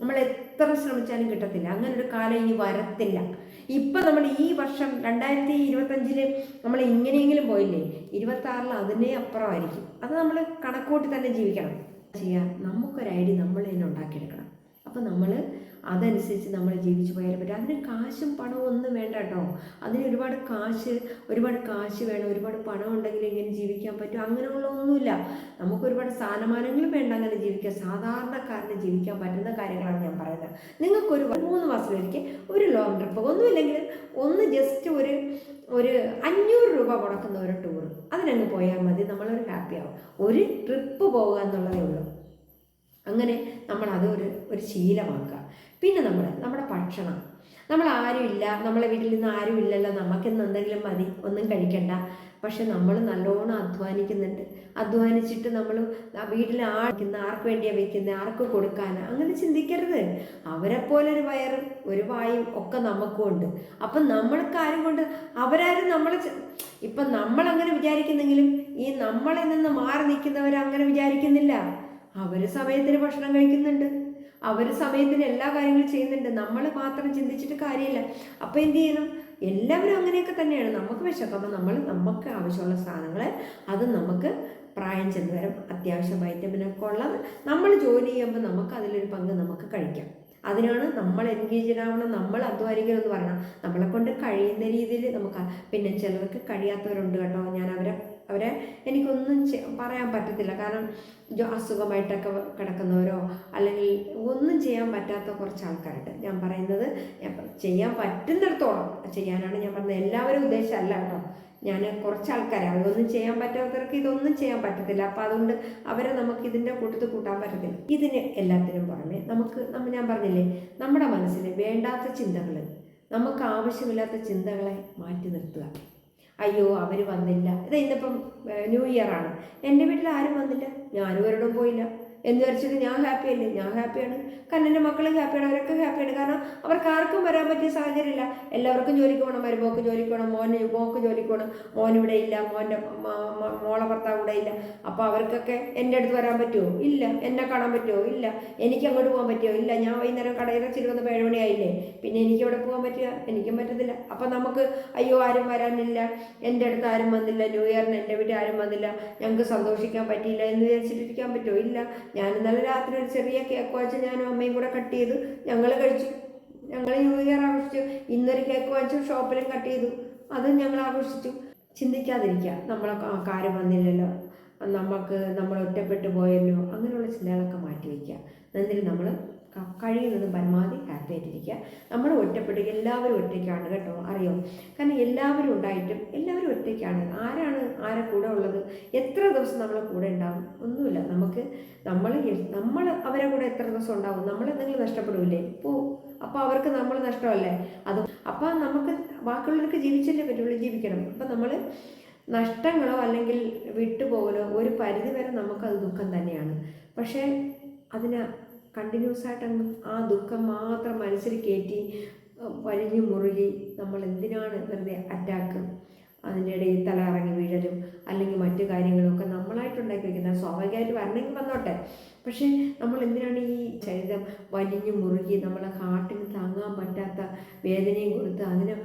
നമ്മൾ എത്ര ശ്രമിച്ചാലും കിട്ടത്തില്ല. അങ്ങനെ ഒരു കാലം ഇനി വരത്തില്ല. ഇപ്പം നമ്മൾ ഈ വർഷം രണ്ടായിരത്തി ഇരുപത്തഞ്ചിൽ നമ്മൾ ഇങ്ങനെയെങ്കിലും പോയില്ലേ? ഇരുപത്തി ആറിൽ അതിനെ അപ്പുറമായിരിക്കും. അത് നമ്മൾ കണക്കൂട്ടി തന്നെ ജീവിക്കണം. ചെയ്യാം നമുക്കൊരു ഐഡിയ നമ്മൾ തന്നെ ഉണ്ടാക്കിയെടുക്കണം. നമ്മൾ അതനുസരിച്ച് നമ്മൾ ജീവിച്ചു പോയാൽ പറ്റും. അതിന് കാശും പണവും ഒന്നും വേണ്ട കേട്ടോ. അതിന് ഒരുപാട് കാശ് ഒരുപാട് കാശ് വേണം. ഒരുപാട് പണം ഉണ്ടെങ്കിൽ ഇങ്ങനെ ജീവിക്കാൻ പറ്റും. അങ്ങനെയുള്ള ഒന്നുമില്ല നമുക്ക് ഒരുപാട് സ്ഥാനമാനങ്ങളും വേണ്ട അങ്ങനെ ജീവിക്കാൻ. സാധാരണക്കാരന് ജീവിക്കാൻ പറ്റുന്ന കാര്യങ്ങളാണ് ഞാൻ പറയുന്നത്. നിങ്ങൾക്കൊരു മൂന്ന് മാസത്തിലൊരിക്കൽ ഒരു ലോങ് ട്രിപ്പ്. ഒന്നുമില്ലെങ്കിൽ ഒന്ന് ജസ്റ്റ് ഒരു ഒരു അഞ്ഞൂറ് രൂപ മുടക്കുന്ന ഒരു ടൂർ അതിനങ്ങ് പോയാൽ മതി. നമ്മളൊരു ഹാപ്പി ആവും. ഒരു ട്രിപ്പ് പോകുക എന്നുള്ളതേ ഉള്ളൂ. അങ്ങനെ നമ്മൾ അത് ഒരു ഒരു ശീലമാക്കുക. പിന്നെ നമ്മൾ നമ്മുടെ ഭക്ഷണം. നമ്മൾ ആരുമില്ല നമ്മളെ വീട്ടിൽ നിന്ന് ആരും ഇല്ലല്ലോ നമുക്കിന്ന് എന്തെങ്കിലും മതി ഒന്നും കഴിക്കണ്ട. പക്ഷെ നമ്മൾ നല്ലോണം അധ്വാനിക്കുന്നുണ്ട്. അധ്വാനിച്ചിട്ട് നമ്മൾ വീട്ടിൽ ആർക്കുന്ന ആർക്ക് വേണ്ടിയാണ് വയ്ക്കുന്നത് ആർക്ക് കൊടുക്കാൻ അങ്ങനെ ചിന്തിക്കരുത്. പോലെ ഒരു വയറും ഒരു വായും ഒക്കെ നമുക്കും ഉണ്ട്. അപ്പം നമ്മൾക്ക് ആരും കൊണ്ട് അവരാരും നമ്മൾ ഇപ്പം നമ്മളങ്ങനെ വിചാരിക്കുന്നെങ്കിലും ഈ നമ്മളിൽ നിന്ന് മാറി നിൽക്കുന്നവർ അങ്ങനെ വിചാരിക്കുന്നില്ല. അവർ സമയത്തിന് ഭക്ഷണം കഴിക്കുന്നുണ്ട്. അവർ സമയത്തിന് എല്ലാ കാര്യങ്ങളും ചെയ്യുന്നുണ്ട്. നമ്മൾ മാത്രം ചിന്തിച്ചിട്ട് കാര്യമില്ല. അപ്പോൾ എന്ത് ചെയ്യണം? എല്ലാവരും അങ്ങനെയൊക്കെ തന്നെയാണ്. നമുക്ക് വിശക്കുമ്പോൾ നമ്മൾ നമുക്ക് ആവശ്യമുള്ള സാധനങ്ങൾ അത് നമുക്ക് പ്രായം ചെന്ന് വരും അത്യാവശ്യം വൈറ്റമിനൊക്കെ ഉള്ളത് നമ്മൾ ജോലി ചെയ്യുമ്പോൾ നമുക്ക് അതിലൊരു പങ്ക് നമുക്ക് കഴിക്കാം. അതിനാണ് നമ്മൾ എൻഗേജ്ഡ് ആവണം. നമ്മൾ അധ്വാനിക്കണം എന്ന് പറയണം. നമ്മളെ കൊണ്ട് കഴിയുന്ന രീതിയിൽ നമുക്ക് പിന്നെ ചിലർക്ക് കഴിയാത്തവരുണ്ട് കേട്ടോ. ഞാൻ അവരെ അവരെ എനിക്കൊന്നും പറയാൻ പറ്റത്തില്ല. കാരണം അസുഖമായിട്ടൊക്കെ കിടക്കുന്നവരോ അല്ലെങ്കിൽ ഒന്നും ചെയ്യാൻ പറ്റാത്ത കുറച്ച് ആൾക്കാരുണ്ട്. ഞാൻ പറയുന്നത് ചെയ്യാൻ പറ്റുന്നിടത്തോളം ചെയ്യാനാണ് ഞാൻ പറഞ്ഞത്. എല്ലാവരും ഉദ്ദേശമല്ല കേട്ടോ. ഞാൻ കുറച്ച് ആൾക്കാരെ അതൊന്നും ചെയ്യാൻ പറ്റാത്തവർക്ക് ഇതൊന്നും ചെയ്യാൻ പറ്റത്തില്ല. അപ്പോൾ അതുകൊണ്ട് അവരെ നമുക്ക് ഇതിന്റെ കൂട്ടത്തിൽ കൂട്ടാൻ പറ്റത്തില്ല. ഇതിന് എല്ലാത്തിനും പുറമെ നമുക്ക് നമ്മൾ ഞാൻ പറഞ്ഞില്ലേ നമ്മുടെ മനസ്സിൽ വേണ്ടാത്ത ചിന്തകൾ നമുക്ക് ആവശ്യമില്ലാത്ത ചിന്തകളെ മാറ്റി നിർത്തുക. അയ്യോ അവർ വന്നില്ല. ഇത് ഇന്നിപ്പം ന്യൂ ഇയർ ആണ് എന്റെ വീട്ടിൽ ആരും വന്നില്ല. ഞാനും ഒരിടം പോയില്ല. എന്ന് വിചാരിച്ചിട്ട് ഞാൻ ഹാപ്പി അല്ലേ? ഞാൻ ഹാപ്പിയാണ് കാരണം എന്റെ മക്കളും ഹാപ്പിയാണ് അവരൊക്കെ ഹാപ്പിയാണ് കാരണം അവർക്ക് ആർക്കും വരാൻ പറ്റിയ സാഹചര്യമില്ല. എല്ലാവർക്കും ജോലിക്ക് പോകണം മരുമോക്ക് ജോലിക്ക് പോകണം മോന് മോക്ക് ജോലിക്ക് പോകണം മോൻ ഇവിടെ ഇല്ല. മോന്റെ മോളെ ഭർത്താവ് ഇവിടെ ഇല്ല. അപ്പോൾ അവർക്കൊക്കെ എന്റെ അടുത്ത് വരാൻ പറ്റുമോ? ഇല്ല. എന്നെ കാണാൻ പറ്റുമോ? ഇല്ല. എനിക്ക് അങ്ങോട്ട് പോകാൻ പറ്റുമോ? ഇല്ല. ഞാൻ വൈകുന്നേരം കടയിൽ വെച്ചിട്ട് വന്നപ്പോൾ ഏഴ് മണിയായില്ലേ പിന്നെ എനിക്ക് അവിടെ പോകാൻ പറ്റുക എനിക്കും പറ്റത്തില്ല. അപ്പം നമുക്ക് അയ്യോ ആരും വരാനില്ല. എന്റെ അടുത്ത് ആരും വന്നില്ല. ന്യൂ ഇയറിന് എന്റെ വീട്ടിൽ ആരും വന്നില്ല. ഞങ്ങൾക്ക് സന്തോഷിക്കാൻ പറ്റിയില്ല. എന്ന് വിചാരിച്ചിട്ടിരിക്കാൻ പറ്റുമോ? ഇല്ല. ഞാൻ ഇന്നലെ രാത്രി ഒരു ചെറിയ കേക്ക് വാങ്ങിച്ച് ഞാനും അമ്മയും കൂടെ കട്ട് ചെയ്തു. ഞങ്ങൾ കഴിച്ചു. ഞങ്ങൾ ന്യൂ ഇയർ ആഘോഷിച്ചു. ഇന്നൊരു കേക്ക് വാങ്ങിച്ചു ഷോപ്പിലും കട്ട് ചെയ്തു. അതും ഞങ്ങൾ ആഘോഷിച്ചു. ചിന്തിക്കാതിരിക്കുക. നമ്മളെ കാര്യം വന്നില്ലല്ലോ. നമുക്ക് നമ്മൾ ഒറ്റപ്പെട്ടു പോയല്ലോ. അങ്ങനെയുള്ള ചിന്തകളൊക്കെ മാറ്റി വയ്ക്കുക. എന്നിട്ട് നമ്മൾ കഴിയുന്നതും പരമാവധി ഹാപ്പി ആയിട്ടിരിക്കുക നമ്മൾ ഒറ്റപ്പെടുക എല്ലാവരും ഒറ്റയ്ക്കാണ് കേട്ടോ അറിയോ? കാരണം എല്ലാവരും ഉണ്ടായിട്ടും എല്ലാവരും ഒറ്റയ്ക്കാണ്. ആരാണ് ആരെ കൂടെ ഉള്ളത്? എത്ര ദിവസം നമ്മൾ കൂടെ ഉണ്ടാവും? ഒന്നുമില്ല. നമുക്ക് നമ്മൾ നമ്മൾ അവരെ കൂടെ എത്ര ദിവസം ഉണ്ടാവും? നമ്മൾ എന്തെങ്കിലും നഷ്ടപ്പെടില്ലേ പോ അപ്പോൾ അവർക്ക് നമ്മൾ നഷ്ടമല്ലേ? അത് അപ്പം നമുക്ക് ബാക്കിയുള്ളവർക്ക് ജീവിച്ചല്ലേ പറ്റുള്ളൂ ജീവിക്കണം. അപ്പം നമ്മൾ നഷ്ടങ്ങളോ അല്ലെങ്കിൽ വിട്ടുപോകലോ ഒരു പരിധി വരെ നമുക്കത് ദുഃഖം തന്നെയാണ്. പക്ഷേ അതിന് കണ്ടിന്യൂസ് ആയിട്ട് അങ്ങ് ആ ദുഃഖം മാത്രം മനസ്സിൽ കയറ്റി വലിഞ്ഞു മുറുകി നമ്മൾ എന്തിനാണ് വെറുതെ അറ്റാക്ക് അതിന്റെ ഇടയിൽ തല ഇറങ്ങി വീഴലും അല്ലെങ്കിൽ മറ്റു കാര്യങ്ങളൊക്കെ നമ്മളായിട്ടുണ്ടാക്കി വയ്ക്കുന്ന സ്വാഭാവികമായിട്ട് വരണമെങ്കിൽ വന്നോട്ടെ. പക്ഷേ നമ്മൾ എന്തിനാണ് ഈ ശരീരം വലിഞ്ഞു മുറുകി നമ്മളെ ഹാർട്ടിന് താങ്ങാൻ പറ്റാത്ത വേദനയും കൊടുത്ത് അതിനെ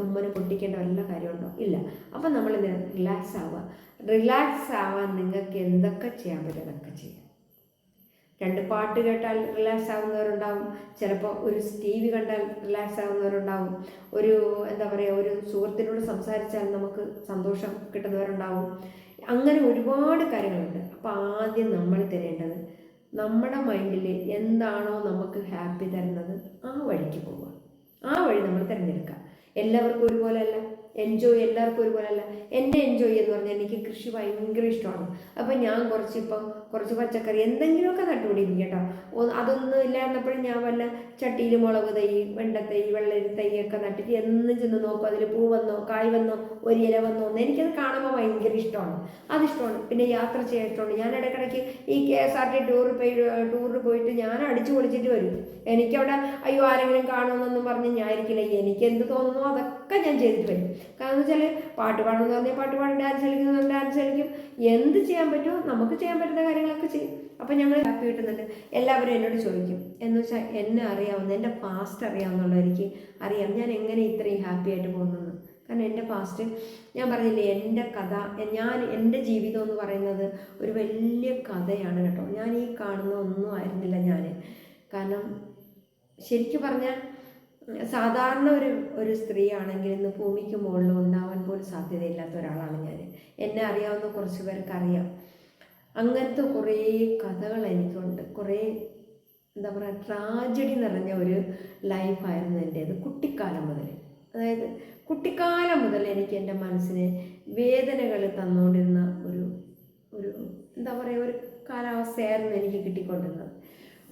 നമ്മളെ പൊട്ടിക്കേണ്ട വല്ല കാര്യമുണ്ടോ? ഇല്ല. അപ്പം നമ്മൾ റിലാക്സ് ആവുക. റിലാക്സ് ആവാൻ നിങ്ങൾക്ക് എന്തൊക്കെ ചെയ്യാൻ പറ്റും? അതൊക്കെ ചെയ്യാം. രണ്ട് പാട്ട് കേട്ടാൽ റിലാക്സ് ആകുന്നവരുണ്ടാവും ചിലപ്പോൾ ഒരു ടി വി കണ്ടാൽ റിലാക്സ് ആകുന്നവരുണ്ടാവും ഒരു എന്താ പറയുക ഒരു സുഹൃത്തിനോട് സംസാരിച്ചാൽ നമുക്ക് സന്തോഷം കിട്ടുന്നവരുണ്ടാവും. അങ്ങനെ ഒരുപാട് കാര്യങ്ങളുണ്ട്. അപ്പോൾ ആദ്യം നമ്മൾ തരേണ്ടത് നമ്മുടെ മൈൻഡിൽ എന്താണോ നമുക്ക് ഹാപ്പി തരുന്നത് ആ വഴിക്ക് പോവുക. ആ വഴി നമ്മൾ തിരഞ്ഞെടുക്കുക. എല്ലാവർക്കും ഒരുപോലെയല്ല. എൻജോയ് എല്ലാവർക്കും ഒരുപോലെയല്ല എന്റെ എൻജോയ് എന്ന് പറഞ്ഞാൽ എനിക്ക് കൃഷി ഭയങ്കര ഇഷ്ടമാണ്. അപ്പം ഞാൻ കുറച്ച് ഇപ്പം കുറച്ച് പച്ചക്കറി എന്തെങ്കിലുമൊക്കെ നട്ടുപിടിക്കും കേട്ടോ. അതൊന്നും ഇല്ലായിരുന്നപ്പോഴും ഞാൻ വല്ല ചട്ടിയിൽ മുളക് തൈ വെണ്ടത്തൈ വെള്ളരി തൈ ഒക്കെ നട്ടിട്ട് എന്നും ചെന്ന് നോക്കും. അതിൽ പൂ വന്നോ കായ് വന്നോ ഒരു ഇല വന്നോ എന്ന് എനിക്കത് കാണുമ്പോൾ ഭയങ്കര ഇഷ്ടമാണ്. അതിഷ്ടമാണ് പിന്നെ യാത്ര ചെയ്യാൻ ഇഷ്ടമാണ്. ഞാൻ ഇടയ്ക്കിടയ്ക്ക് ഈ കെ എസ് ആർ ടി ടൂറിൽ പോയി ടൂറിൽ പോയിട്ട് ഞാൻ അടിച്ചു പൊളിച്ചിട്ട് വരും. എനിക്കവിടെ അയ്യോ ആരെങ്കിലും കാണുമെന്നൊന്നും പറഞ്ഞ് ഞാൻ ഇരിക്കില്ല എനിക്ക് എന്ത് തോന്നുന്നു അതൊക്കെ ഞാൻ ചെയ്തിട്ട് വരും. കാരണം വെച്ചാൽ പാട്ട് പാടണമെന്ന് പറഞ്ഞാൽ പാട്ട് പാടും ഡാൻസ് കളിക്കുന്നു ഡാൻസ് കളിക്കും. എന്ത് ചെയ്യാൻ പറ്റുമോ നമുക്ക് ചെയ്യാൻ പറ്റുന്ന കാര്യങ്ങളൊക്കെ ചെയ്യും. അപ്പം ഞങ്ങൾ ഹാപ്പി കിട്ടുന്നുണ്ട്. എല്ലാവരും എന്നോട് ചോദിക്കും. എന്ന് വെച്ചാൽ എന്നെ അറിയാവുന്ന എന്റെ പാസ്റ്റ് അറിയാവുന്നുള്ളവർക്ക് അറിയാം ഞാൻ എങ്ങനെ ഇത്രയും ഹാപ്പി ആയിട്ട് പോകുന്നതെന്ന്. കാരണം എന്റെ പാസ്റ്റ് ഞാൻ പറഞ്ഞില്ലേ എന്റെ കഥ ഞാൻ എന്റെ ജീവിതം എന്ന് പറയുന്നത് ഒരു വലിയ കഥയാണ് കേട്ടോ. ഞാൻ ഈ കാണുന്ന ഒന്നും ആയിരുന്നില്ല ഞാൻ കാരണം ശരിക്കും പറഞ്ഞാൽ സാധാരണ ഒരു ഒരു സ്ത്രീ ആണെങ്കിൽ ഇന്ന് ഭൂമിക്ക് മുകളിൽ ഉണ്ടാവാൻ പോലും സാധ്യതയില്ലാത്ത ഒരാളാണ് ഞാൻ എന്നെ അറിയാവുന്ന കുറച്ച് പേർക്ക് അറിയാം അങ്ങനത്തെ കുറേ കഥകൾ എനിക്കുണ്ട്. കുറേ എന്താ പറയുക ട്രാജഡി നിറഞ്ഞ ഒരു ലൈഫായിരുന്നു എന്റേത് കുട്ടിക്കാലം മുതൽ. അതായത് കുട്ടിക്കാലം മുതൽ എനിക്ക് എന്റെ മനസ്സിന് വേദനകൾ തന്നുകൊണ്ടിരുന്ന ഒരു ഒരു എന്താ പറയുക ഒരു കാലാവസ്ഥയായിരുന്നു എനിക്ക് കിട്ടിക്കൊണ്ടിരുന്നത്.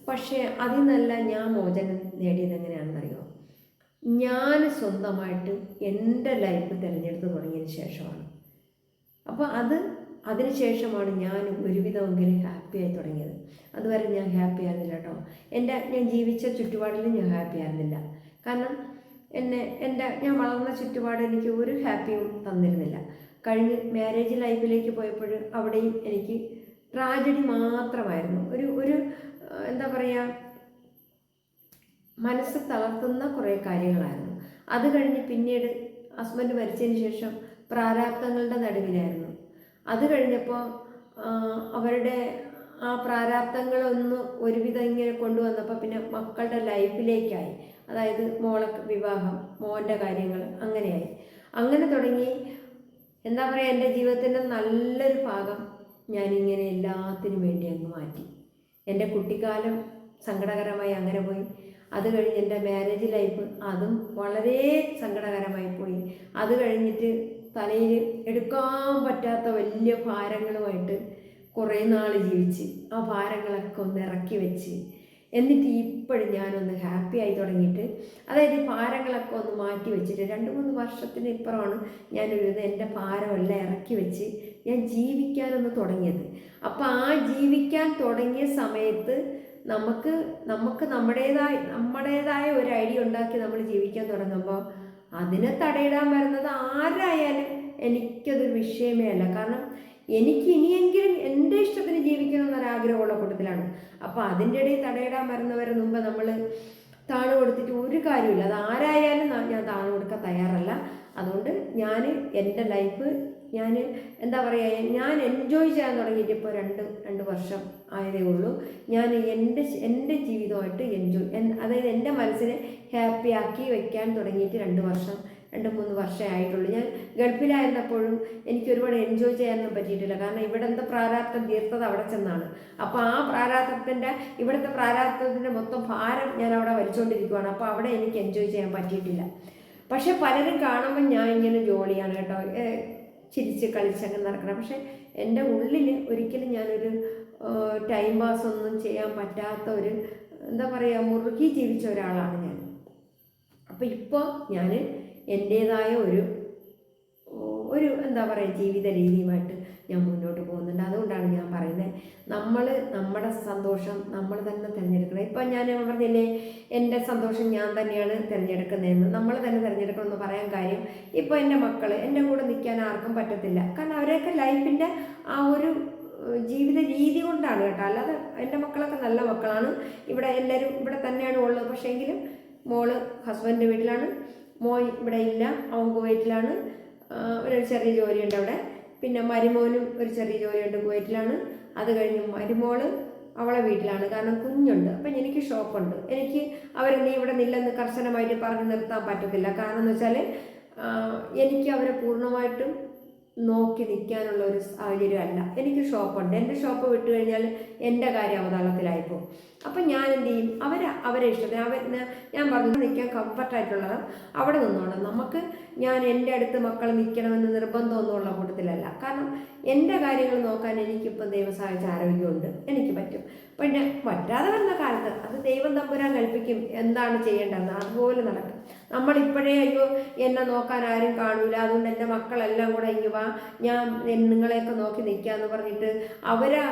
പക്ഷേ അതിൽ നിന്നല്ല ഞാൻ മോചനം നേടിയത് എങ്ങനെയാണെന്നറിയോ? ഞാൻ സ്വന്തമായിട്ട് എന്റെ ലൈഫ് തിരഞ്ഞെടുത്ത് തുടങ്ങിയതിന് ശേഷമാണ്. അപ്പോൾ അത് അതിന് ശേഷമാണ് ഞാൻ ഒരുവിധമെങ്കിലും ഹാപ്പി ആയി തുടങ്ങിയത്. അതുവരെ ഞാൻ ഹാപ്പി ആയിരുന്നില്ല കേട്ടോ. എന്റെ ഞാൻ ജീവിച്ച ചുറ്റുപാടിലും ഞാൻ ഹാപ്പി ആയിരുന്നില്ല. കാരണം എന്നെ എന്റെ ഞാൻ വളർന്ന ചുറ്റുപാട് എനിക്ക് ഒരു ഹാപ്പിയും തന്നിരുന്നില്ല. കഴിഞ്ഞ് മാരേജ് ലൈഫിലേക്ക് പോയപ്പോൾ അവിടെയും എനിക്ക് ട്രാജഡി മാത്രമായിരുന്നു. ഒരു ഒരു എന്താ പറയുക മനസ്സ് തളർത്തുന്ന കുറേ കാര്യങ്ങളായിരുന്നു. അത് കഴിഞ്ഞ് പിന്നീട് ഹസ്ബൻഡ് മരിച്ചതിന് ശേഷം പ്രാരാബ്ദങ്ങളുടെ നടുവിലായിരുന്നു. അത് കഴിഞ്ഞപ്പോൾ അവരുടെ ആ പ്രാരാബ്ദങ്ങളൊന്ന് ഒരുവിധം ഇങ്ങനെ കൊണ്ടുവന്നപ്പോൾ പിന്നെ മക്കളുടെ ലൈഫിലേക്കായി. അതായത് മോളെ വിവാഹം മോന്റെ കാര്യങ്ങൾ അങ്ങനെയായി. അങ്ങനെ തുടങ്ങി. എന്താ പറയുക എന്റെ ജീവിതത്തിന്റെ നല്ലൊരു ഭാഗം ഞാനിങ്ങനെ എല്ലാത്തിനും വേണ്ടി അങ്ങ് മാറ്റി. എന്റെ കുട്ടിക്കാലം സങ്കടകരമായി അങ്ങനെ പോയി. അത് കഴിഞ്ഞ് എന്റെ മാരേജ് ലൈഫ് അതും വളരെ സങ്കടകരമായി പോയി. അത് കഴിഞ്ഞിട്ട് തലയിൽ എടുക്കാൻ പറ്റാത്ത വലിയ ഭാരങ്ങളുമായിട്ട് കുറേ നാൾ ജീവിച്ച് ആ ഭാരങ്ങളൊക്കെ ഒന്ന് ഇറക്കി വെച്ച്. എന്നിട്ട് ഇപ്പോഴും ഞാനൊന്ന് ഹാപ്പി ആയി തുടങ്ങിയിട്ട് അതായത് ഭാരങ്ങളൊക്കെ ഒന്ന് മാറ്റി വെച്ചിട്ട് രണ്ട് മൂന്ന് വർഷത്തിന് ഇപ്പുറമാണ് ഞാനൊരു എന്റെ ഭാരമെല്ലാം ഇറക്കി വെച്ച് ഞാൻ ജീവിക്കാനൊന്ന് തുടങ്ങിയത്. അപ്പോൾ ആ ജീവിക്കാൻ തുടങ്ങിയ സമയത്ത് നമുക്ക് നമുക്ക് നമ്മുടേതായ നമ്മുടേതായ ഒരു ഐഡിയ ഉണ്ടാക്കി നമ്മൾ ജീവിക്കാൻ തുടങ്ങുമ്പോൾ അതിനെ തടയിടാൻ വരുന്നത് ആരായാലും എനിക്കതൊരു വിഷയമേ അല്ല. കാരണം എനിക്ക് ഇനിയെങ്കിലും എന്റെ ഇഷ്ടത്തിന് ജീവിക്കണം എന്നൊരാഗ്രഹമുള്ള കൂട്ടത്തിലാണ്. അപ്പോൾ അതിന്റെ ഇടയിൽ തടയിടാൻ വരുന്നവരെ മുമ്പ് നമ്മൾ താണു കൊടുത്തിട്ട് ഒരു കാര്യമില്ല അത് ആരായാലും ഞാൻ താണു കൊടുക്കാൻ തയ്യാറല്ല. അതുകൊണ്ട് ഞാൻ എന്റെ ലൈഫ് ഞാൻ എന്താ പറയുക ഞാൻ എൻജോയ് ചെയ്യാൻ തുടങ്ങിയിട്ട് ഇപ്പോൾ രണ്ട് രണ്ട് വർഷം ആയതേ ഉള്ളൂ. ഞാൻ എന്റെ എന്റെ ജീവിതമായിട്ട് എൻജോയ് അതായത് എന്റെ മനസ്സിനെ ഹാപ്പി ആക്കി വെക്കാൻ തുടങ്ങിയിട്ട് രണ്ട് വർഷം രണ്ട് മൂന്ന് വർഷമേ ആയിട്ടുള്ളൂ. ഞാൻ ഗൾഫിലായിരുന്നപ്പോഴും എനിക്ക് ഒരുപാട് എൻജോയ് ചെയ്യാനൊന്നും പറ്റിയിട്ടില്ല. കാരണം ഇവിടെ എന്താ പ്രാരാബ്ദം തീർത്തത് അവിടെ ചെന്നാണ്. അപ്പോൾ ആ പ്രാരാബ്ദത്തിന്റെ ഇവിടുത്തെ പ്രാരാബ്ദത്തിന്റെ മൊത്തം ഭാരം ഞാൻ അവിടെ വലിച്ചുകൊണ്ടിരിക്കുവാണ് അപ്പോൾ അവിടെ എനിക്ക് എൻജോയ് ചെയ്യാൻ പറ്റിയിട്ടില്ല. പക്ഷെ പലരും കാണുമ്പോൾ ഞാൻ ഇങ്ങനെ ജോളിയാണ് കേട്ടോ. ചിരിച്ച് കളിച്ചങ്ങ് നടക്കണം. പക്ഷെ എന്റെ ഉള്ളിൽ ഒരിക്കലും ഞാനൊരു ടൈം പാസ് ഒന്നും ചെയ്യാൻ പറ്റാത്ത ഒരു എന്താ പറയുക മുറുകി ജീവിച്ച ഒരാളാണ് ഞാൻ. അപ്പോൾ ഇപ്പോൾ ഞാൻ എന്റേതായ ഒരു ഒരു എന്താ പറയുക ജീവിത രീതിയുമായിട്ട് ഞാൻ മുന്നോട്ട് പോകുന്നുണ്ട്. അതുകൊണ്ടാണ് ഞാൻ പറയുന്നത് നമ്മൾ നമ്മുടെ സന്തോഷം നമ്മൾ തന്നെ തിരഞ്ഞെടുക്കണം. ഇപ്പം ഞാൻ പറഞ്ഞില്ലേ എന്റെ സന്തോഷം ഞാൻ തന്നെയാണ് തിരഞ്ഞെടുക്കുന്നതെന്ന്. നമ്മൾ തന്നെ തിരഞ്ഞെടുക്കണമെന്ന് പറയാൻ കാര്യം ഇപ്പോൾ എന്റെ മക്കൾ എന്റെ കൂടെ നിൽക്കാൻ ആർക്കും പറ്റത്തില്ല. കാരണം അവരെയൊക്കെ ലൈഫിന്റെ ആ ഒരു ജീവിത രീതി കൊണ്ടാണ് കേട്ടോ. അല്ലാതെ എന്റെ മക്കളൊക്കെ നല്ല മക്കളാണ്. ഇവിടെ എല്ലാവരും ഇവിടെ തന്നെയാണ് ഉള്ളത്. പക്ഷേ എങ്കിലും മോൾ ഹസ്ബൻഡിന്റെ വീട്ടിലാണ് മോൻ ഇവിടെ ഇല്ല അവൻ കുവൈറ്റിലാണ്. ഒരു ചെറിയ ജോലിയുണ്ട് അവിടെ. പിന്നെ മരുമോനും ഒരു ചെറിയ ജോലിയുണ്ട് കുവൈറ്റിലാണ്. അത് കഴിഞ്ഞ് മരുമോൾ അവളെ വീട്ടിലാണ്. കാരണം കുഞ്ഞുണ്ട്. അപ്പം എനിക്ക് ഷോപ്പുണ്ട്. എനിക്ക് അവർ നീ ഇവിടെ നില്ലെന്ന് കർശനമായിട്ട് പറഞ്ഞു നിർത്താൻ പറ്റത്തില്ല. കാരണം എന്ന് വെച്ചാൽ എനിക്ക് അവരെ പൂർണമായിട്ടും നോക്കി നിൽക്കാനുള്ള ഒരു സാഹചര്യം അല്ല എനിക്ക് ഷോപ്പുണ്ട്. എന്റെ ഷോപ്പ് വിട്ടു കഴിഞ്ഞാൽ എന്റെ കാര്യം അവതാളത്തിലായിപ്പോൾ അപ്പം ഞാൻ എന്ത് ചെയ്യും? അവർ അവരെ ഇഷ്ടത്തിന് അവർ ഞാൻ പറഞ്ഞു നിൽക്കാൻ കംഫർട്ടായിട്ടുള്ളത് അവിടെ നിന്നോണം. നമുക്ക് ഞാൻ എന്റെ അടുത്ത് മക്കൾ നിൽക്കണമെന്ന് നിർബന്ധമൊന്നുമുള്ള കൂട്ടത്തിലല്ല. കാരണം എന്റെ കാര്യങ്ങൾ നോക്കാൻ എനിക്കിപ്പം ദൈവം സഹായിച്ച ആരോഗ്യമുണ്ട്. എനിക്ക് പറ്റും. പിന്നെ പറ്റാതെ വന്ന കാലത്ത് അത് ദൈവം തമ്പുരാൻ കൽപ്പിക്കും. എന്താണ് ചെയ്യേണ്ടതെന്ന് അതുപോലെ നടക്കും. നമ്മളിപ്പോഴേ അയ്യോ എന്നെ നോക്കാൻ ആരും കാണൂല അതുകൊണ്ട് എന്റെ മക്കളെല്ലാം കൂടെ ഇങ്ങ് വാ. ഞാൻ നിങ്ങളെയൊക്കെ നോക്കി നിൽക്കാമെന്ന് പറഞ്ഞിട്ട് അവരെ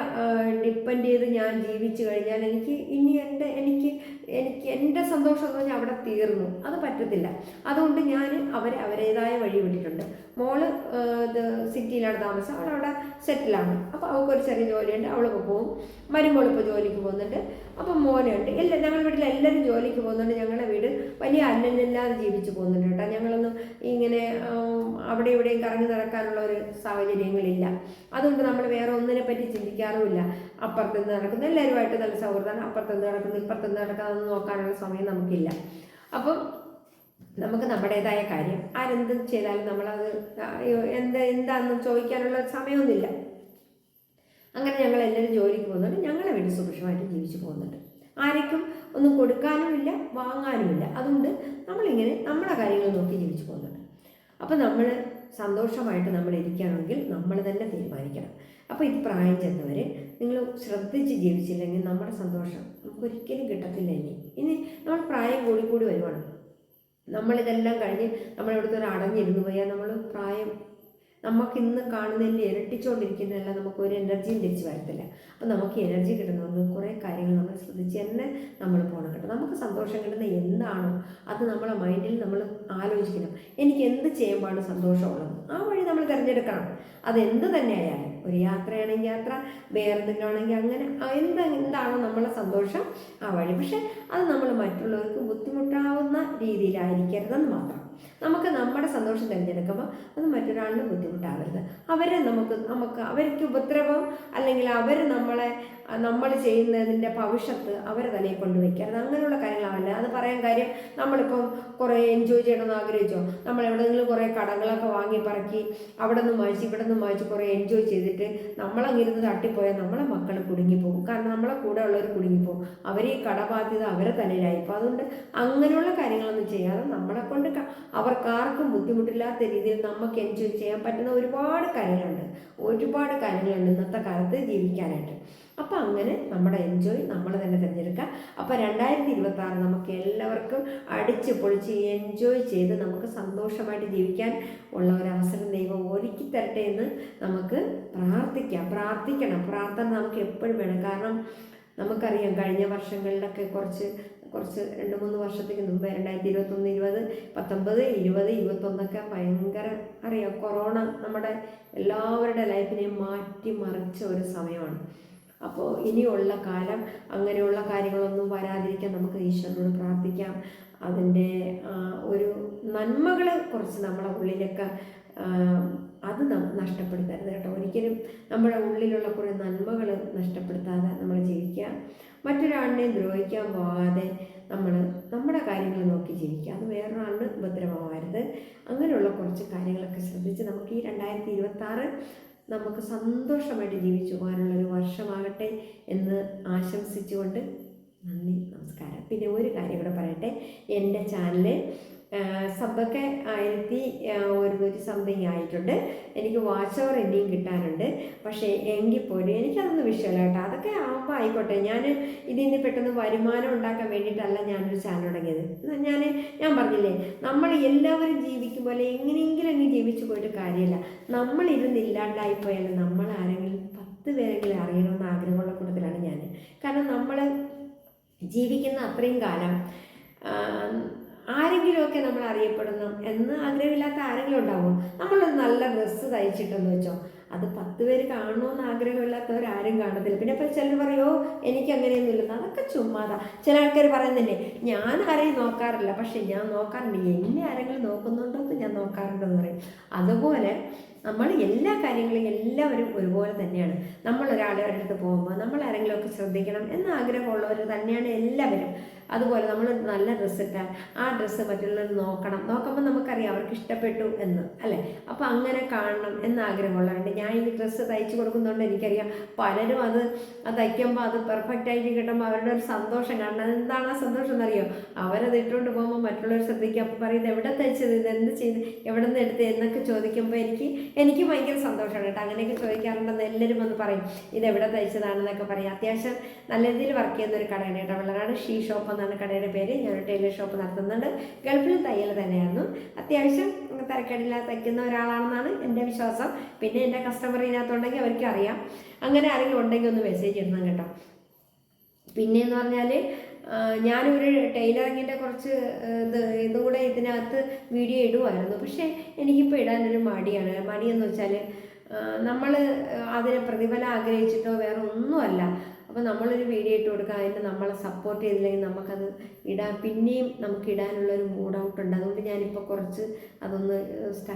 ഡിപ്പെൻഡ് ചെയ്ത് ഞാൻ ജീവിച്ചു കഴിഞ്ഞാൽ എനിക്ക് ഇനി എന്റെ എനിക്ക് എനിക്ക് എന്റെ സന്തോഷം എന്ന് പറഞ്ഞാൽ അവിടെ തീർന്നു. അത് പറ്റത്തില്ല. അതുകൊണ്ട് ഞാൻ അവരെ അവരേതായ വഴി വിട്ടിട്ടുണ്ട്. മോൾ ഇത് സിറ്റിയിലാണ് താമസം. അവളവിടെ സെറ്റിലാണ്. അപ്പോൾ അവൾക്ക് ഒരു ചെറിയ ജോലിയുണ്ട്. അവൾക്ക് പോകും മരുമോൾ ഇപ്പോൾ ജോലിക്ക് പോകുന്നുണ്ട്. അപ്പം മോനുണ്ട്. എല്ലാ ഞങ്ങളുടെ വീട്ടിൽ എല്ലാവരും ജോലിക്ക് പോകുന്നുണ്ട്. ഞങ്ങളുടെ വീട് വലിയ അന്നന്നില്ലാതെ ജീവിച്ചു പോകുന്നുണ്ട് കേട്ടോ. ഞങ്ങളൊന്നും ഇങ്ങനെ അവിടെ ഇവിടെയും കറങ്ങി നടക്കാനുള്ള ഒരു സാഹചര്യങ്ങളില്ല. അതുകൊണ്ട് നമ്മൾ വേറെ ഒന്നിനെ പറ്റി ചിന്തിക്കാറുമില്ല. അപ്പുറത്തുനിന്ന് നടക്കുന്നു? എല്ലാവരുമായിട്ട് നല്ല സൗഹൃദമാണ്. അപ്പുറത്തുനിന്ന് നടക്കുന്നു? ഇപ്പുറത്തുനിന്ന് നടക്കാതെന്ന് നോക്കാനുള്ള സമയം നമുക്കില്ല. അപ്പം നമുക്ക് നമ്മുടേതായ കാര്യം. ആരെന്ത് ചെയ്താലും നമ്മളത് എന്താ എന്താണെന്ന് ചോദിക്കാനുള്ള സമയമൊന്നുമില്ല. അങ്ങനെ ഞങ്ങൾ എല്ലാവരും ജോലിക്ക് പോകുന്നുണ്ട്. ഞങ്ങളെ വീട് സുഭിക്ഷമായിട്ട് ജീവിച്ചു പോകുന്നുണ്ട്. ആർക്കും ഒന്നും കൊടുക്കാനുമില്ല വാങ്ങാനുമില്ല അതുകൊണ്ട് നമ്മളിങ്ങനെ നമ്മുടെ കാര്യങ്ങൾ നോക്കി ജീവിച്ചു പോകുന്നുണ്ട്. അപ്പം നമ്മൾ സന്തോഷമായിട്ട് നമ്മൾ ഇരിക്കുകയാണെങ്കിൽ നമ്മൾ തന്നെ തീരുമാനിക്കണം. അപ്പോൾ ഇത് പ്രായം ചെന്നവർ നിങ്ങൾ ശ്രദ്ധിച്ച് ജീവിച്ചില്ലെങ്കിൽ നമ്മുടെ സന്തോഷം നമുക്കൊരിക്കലും കിട്ടത്തില്ല ഇനി. ഇനി നമ്മൾ പ്രായം കൂടി കൂടി വരുവാണ്. നമ്മളിതെല്ലാം കഴിഞ്ഞ് നമ്മളിവിടുത്തെ ഒരു അടഞ്ഞിരുന്നു പോയാൽ നമ്മൾ പ്രായം നമുക്ക് ഇന്ന് കാണുന്നതിന്റെ ഇരട്ടിച്ചുകൊണ്ടിരിക്കുന്നതല്ല നമുക്ക് ഒരു എനർജിയും തിരിച്ചു വരത്തില്ല. അപ്പം നമുക്ക് എനർജി കിട്ടുന്നത് കുറേ കാര്യങ്ങൾ നമ്മൾ ശ്രദ്ധിച്ച് തന്നെ നമ്മൾ പോകണം കേട്ടോ. നമുക്ക് സന്തോഷം കിട്ടുന്ന എന്താണോ അത് നമ്മളെ മൈൻഡിൽ നമ്മൾ ആലോചിക്കണം. എനിക്ക് എന്ത് ചെയ്യുമ്പോഴാണ് സന്തോഷമുള്ളത്? ആ വഴി നമ്മൾ തിരഞ്ഞെടുക്കണം. അത് എന്ത് തന്നെ ആയാലും ഒരു യാത്രയാണെങ്കിൽ യാത്ര വേറെ എന്തെങ്കിലും അങ്ങനെ എന്ത് എന്താണോ നമ്മളെ സന്തോഷം ആ വഴി. പക്ഷെ അത് നമ്മൾ മറ്റുള്ളവർക്ക് ബുദ്ധിമുട്ടാവുന്ന രീതിയിലായിരിക്കരുതെന്ന് മാത്രം. നമുക്ക് നമ്മുടെ സന്തോഷം തിരഞ്ഞെടുക്കുമ്പോൾ അത് മറ്റൊരാളിന് ബുദ്ധിമുട്ടാവരുത്. അവരെ നമുക്ക് നമുക്ക് അവർക്ക് ഉപദ്രവം അല്ലെങ്കിൽ അവർ നമ്മളെ നമ്മൾ ചെയ്യുന്നതിന്റെ ഭവിഷ്യത്ത് അവരെ തന്നെ കൊണ്ടുവയ്ക്കരുത് അങ്ങനെയുള്ള കാര്യങ്ങളാവല്ല അത് പറയാൻ കാര്യം നമ്മളിപ്പം കുറേ എൻജോയ് ചെയ്യണമെന്ന് ആഗ്രഹിച്ചോ? നമ്മൾ എവിടെയെങ്കിലും കുറേ കടങ്ങളൊക്കെ വാങ്ങി പറക്കി അവിടെ നിന്ന് വായിച്ച് ഇവിടെ നിന്ന് വായിച്ച് കുറേ എൻജോയ് ചെയ്തിട്ട് നമ്മളങ്ങിരുന്ന് തട്ടിപ്പോയാൽ നമ്മളെ മക്കൾ കുടുങ്ങിപ്പോകും. കാരണം നമ്മളെ കൂടെ ഉള്ളവർ കുടുങ്ങിപ്പോകും. അവർ ഈ കടബാധ്യത അവരെ തന്നെയായി അപ്പോൾ അതുകൊണ്ട് അങ്ങനെയുള്ള കാര്യങ്ങളൊന്നും ചെയ്യാതെ നമ്മളെ കൊണ്ട് അവർക്കാർക്കും ബുദ്ധിമുട്ടില്ലാത്ത രീതിയിൽ നമുക്ക് എൻജോയ് ചെയ്യാൻ പറ്റുന്ന ഒരുപാട് കാര്യങ്ങളുണ്ട്. ഒരുപാട് കാര്യങ്ങളുണ്ട് ഇന്നത്തെ കാലത്ത് ജീവിക്കാനായിട്ട്. അപ്പോൾ അങ്ങനെ നമ്മുടെ എൻജോയ് നമ്മൾ തന്നെ തിരഞ്ഞെടുക്കുക അപ്പോൾ രണ്ടായിരത്തി ഇരുപത്തി ആറ് നമുക്ക് എല്ലാവർക്കും അടിച്ച് പൊളിച്ച് എൻജോയ് ചെയ്ത് നമുക്ക് സന്തോഷമായിട്ട് ജീവിക്കാൻ ഉള്ള ഒരു അവസരം ദൈവം ഒരുക്കി തരട്ടെ എന്ന് നമുക്ക് പ്രാർത്ഥിക്കാം. പ്രാർത്ഥിക്കണം. പ്രാർത്ഥന നമുക്ക് എപ്പോഴും വേണം. കാരണം നമുക്കറിയാം കഴിഞ്ഞ വർഷങ്ങളിലൊക്കെ കുറച്ച് കുറച്ച് രണ്ട് മൂന്ന് വർഷത്തേക്ക് മുമ്പ് രണ്ടായിരത്തി ഇരുപത്തൊന്ന് ഇരുപത് പത്തൊമ്പത് ഇരുപത് ഇരുപത്തൊന്നൊക്കെ ഭയങ്കര അറിയാം. കൊറോണ നമ്മുടെ എല്ലാവരുടെ ലൈഫിനെയും മാറ്റിമറിച്ച ഒരു സമയമാണ്. അപ്പോൾ ഇനിയുള്ള കാലം അങ്ങനെയുള്ള കാര്യങ്ങളൊന്നും വരാതിരിക്കാൻ നമുക്ക് ഈശ്വരനോട് പ്രാർത്ഥിക്കാം. അതിന്റെ ഒരു നന്മകൾ കുറച്ച് നമ്മുടെ ഉള്ളിലൊക്കെ അത് നഷ്ടപ്പെടുത്തരുത് കേട്ടോ. ഒരിക്കലും നമ്മുടെ ഉള്ളിലുള്ള കുറേ നന്മകൾ നഷ്ടപ്പെടുത്താതെ നമ്മൾ ജീവിക്കുക. മറ്റൊരാളിനെയും ദ്രോഹിക്കാൻ പോകാതെ നമ്മൾ നമ്മുടെ കാര്യങ്ങൾ നോക്കി ജീവിക്കുക. അത് വേറൊരാളിന് ഉപദ്രവമാകരുത് അങ്ങനെയുള്ള കുറച്ച് കാര്യങ്ങളൊക്കെ ശ്രദ്ധിച്ച് നമുക്ക് ഈ രണ്ടായിരത്തി ഇരുപത്തി നമുക്ക് സന്തോഷമായിട്ട് ജീവിച്ചു പോകാനുള്ള ഒരു വർഷമാകട്ടെ എന്ന് ആശംസിച്ചുകൊണ്ട് നന്ദി നമസ്കാരം. പിന്നെ ഒരു കാര്യം കൂടെ പറയട്ടെ. എന്റെ ചാനൽ സബൊക്കെ ആയിരത്തി ഒരുന്നൂറ്റി സംതിങ് ആയിട്ടുണ്ട്. എനിക്ക് വാച്ച് ഓവർ ഇനിയും കിട്ടാനുണ്ട്. പക്ഷേ എങ്കിൽ പോലും എനിക്കതൊന്നും വിഷയമല്ല കേട്ടോ. അതൊക്കെ ആകുമ്പോൾ ആയിക്കോട്ടെ. ഞാൻ ഇതിൽ നിന്ന് പെട്ടെന്ന് വരുമാനം ഉണ്ടാക്കാൻ വേണ്ടിയിട്ടല്ല ഞാനൊരു ചാനൽ തുടങ്ങിയത്. ഞാൻ ഞാൻ പറഞ്ഞില്ലേ നമ്മൾ എല്ലാവരും ജീവിക്കും പോലെ എങ്ങനെയെങ്കിലും അങ്ങ് ജീവിച്ചു പോയിട്ട് കാര്യമില്ല. നമ്മൾ ഇരുന്നില്ലാണ്ടായി പോയാൽ നമ്മൾ ആരെങ്കിലും പത്ത് പേരെങ്കിലും അറിയണമെന്ന് ആഗ്രഹമുള്ള കൂട്ടത്തിലാണ് ഞാൻ കാരണം നമ്മൾ ജീവിക്കുന്ന അത്രയും കാലം ആരെങ്കിലുമൊക്കെ നമ്മൾ അറിയപ്പെടണം എന്ന് ആഗ്രഹമില്ലാത്ത ആരെങ്കിലും ഉണ്ടാവും നമ്മളൊരു നല്ല ഡ്രസ്സ് തയ്ച്ചിട്ടെന്ന് വെച്ചോ. അത് പത്ത് പേര് കാണണമെന്ന് ആഗ്രഹമില്ലാത്തവരാരും കാണത്തില്ല. പിന്നെ ഇപ്പം ചിലർ പറയോ എനിക്ക് അങ്ങനെയൊന്നുമില്ല അതൊക്കെ ചുമ്മാതാ. ചില ആൾക്കാർ പറയുന്നില്ലേ ഞാൻ ആരെയും നോക്കാറില്ല പക്ഷെ ഞാൻ നോക്കാറുണ്ട്. എന്നെ ആരെങ്കിലും നോക്കുന്നുണ്ടോ എന്ന് ഞാൻ നോക്കാറുണ്ടെന്ന് പറയും. അതുപോലെ നമ്മൾ എല്ലാ കാര്യങ്ങളും എല്ലാവരും ഒരുപോലെ തന്നെയാണ്. നമ്മൾ ഒരാളുടെ അടുത്ത് പോകുമ്പോൾ നമ്മൾ ആരെങ്കിലുമൊക്കെ ശ്രദ്ധിക്കണം എന്ന ആഗ്രഹമുള്ളവർ തന്നെയാണ് എല്ലാവരും. അതുപോലെ നമ്മൾ നല്ല ഡ്രസ്സ് ഇട്ടാൽ ആ ഡ്രസ്സ് മറ്റുള്ളവർ നോക്കണം. നോക്കുമ്പോൾ നമുക്കറിയാം അവർക്ക് ഇഷ്ടപ്പെട്ടു എന്ന് അല്ലേ? അപ്പോൾ അങ്ങനെ കാണണം എന്ന് ആഗ്രഹമുള്ളവരുണ്ട് ഞാൻ ഈ ഡ്രസ്സ് തയ്ച്ചു കൊടുക്കുന്നതുകൊണ്ട് എനിക്കറിയാം പലരും അത് തയ്ക്കുമ്പോൾ അത് പെർഫെക്റ്റ് ആയിട്ട് കിട്ടുമ്പോൾ അവരുടെ ഒരു സന്തോഷം കാണണം. എന്താണ് ആ സന്തോഷം എന്നറിയോ? അവരത് ഇട്ടുകൊണ്ട് പോകുമ്പോൾ മറ്റുള്ളവർ ശ്രദ്ധിക്കുക അപ്പോൾ പറയുന്നത് എവിടെ തയ്ച്ചത്? ഇത് എന്ത് ചെയ്ത്? എവിടെ നിന്ന് എടുത്ത്? എന്നൊക്കെ ചോദിക്കുമ്പോൾ എനിക്ക് എനിക്ക് ഭയങ്കര സന്തോഷമാണ് കേട്ടോ. അങ്ങനെയൊക്കെ ചോദിക്കാറുണ്ടെന്ന് എല്ലാവരും വന്ന് പറയും ഇത് എവിടെ തയ്ച്ചതാണെന്നൊക്കെ പറയും. അത്യാവശ്യം നല്ല രീതിയിൽ വർക്ക് ചെയ്യുന്ന ഒരു കടയാണ് കേട്ടോ. വെള്ളനാട് ഷീ ഷോപ്പ് എന്നാണ് കടയുടെ പേര്. ഞാൻ ടൈലർ ഷോപ്പ് നടത്തുന്നുണ്ട്. ഗൾഫിൽ തയ്യൽ തന്നെയായിരുന്നു. അത്യാവശ്യം തിരക്കേടില്ലാതെ തയ്ക്കുന്ന ഒരാളാണെന്നാണ് എന്റെ വിശ്വാസം. പിന്നെ എന്റെ കസ്റ്റമർ ഇതിനകത്തുണ്ടെങ്കിൽ അവർക്ക് അറിയാം. അങ്ങനെ ആരെങ്കിലും ഉണ്ടെങ്കിൽ ഒന്ന് മെസ്സേജ് ഇടണം കേട്ടോ. പിന്നെയെന്ന് പറഞ്ഞാൽ ഞാനൊരു ടൈലറിങ്ങിന്റെ കുറച്ച് ഇത് ഇതും കൂടെ ഇതിനകത്ത് വീഡിയോ ഇടുമായിരുന്നു പക്ഷേ എനിക്കിപ്പോൾ ഇടാനൊരു മടിയാണ്. മടിയെന്ന് വെച്ചാൽ നമ്മൾ അതിനെ പ്രതിഫലം ആഗ്രഹിച്ചിട്ടോ വേറെ ഒന്നുമല്ല. അപ്പോൾ നമ്മളൊരു വീഡിയോ ഇട്ട് കൊടുക്കുക. അതിന് നമ്മളെ സപ്പോർട്ട് ചെയ്തില്ലെങ്കിൽ നമുക്കത് ഇടാൻ പിന്നെയും നമുക്ക് ഇടാനുള്ളൊരു മൂഡ് ഔട്ട് ഉണ്ട്. അതുകൊണ്ട് ഞാനിപ്പോൾ കുറച്ച് അതൊന്ന് സ്റ്റ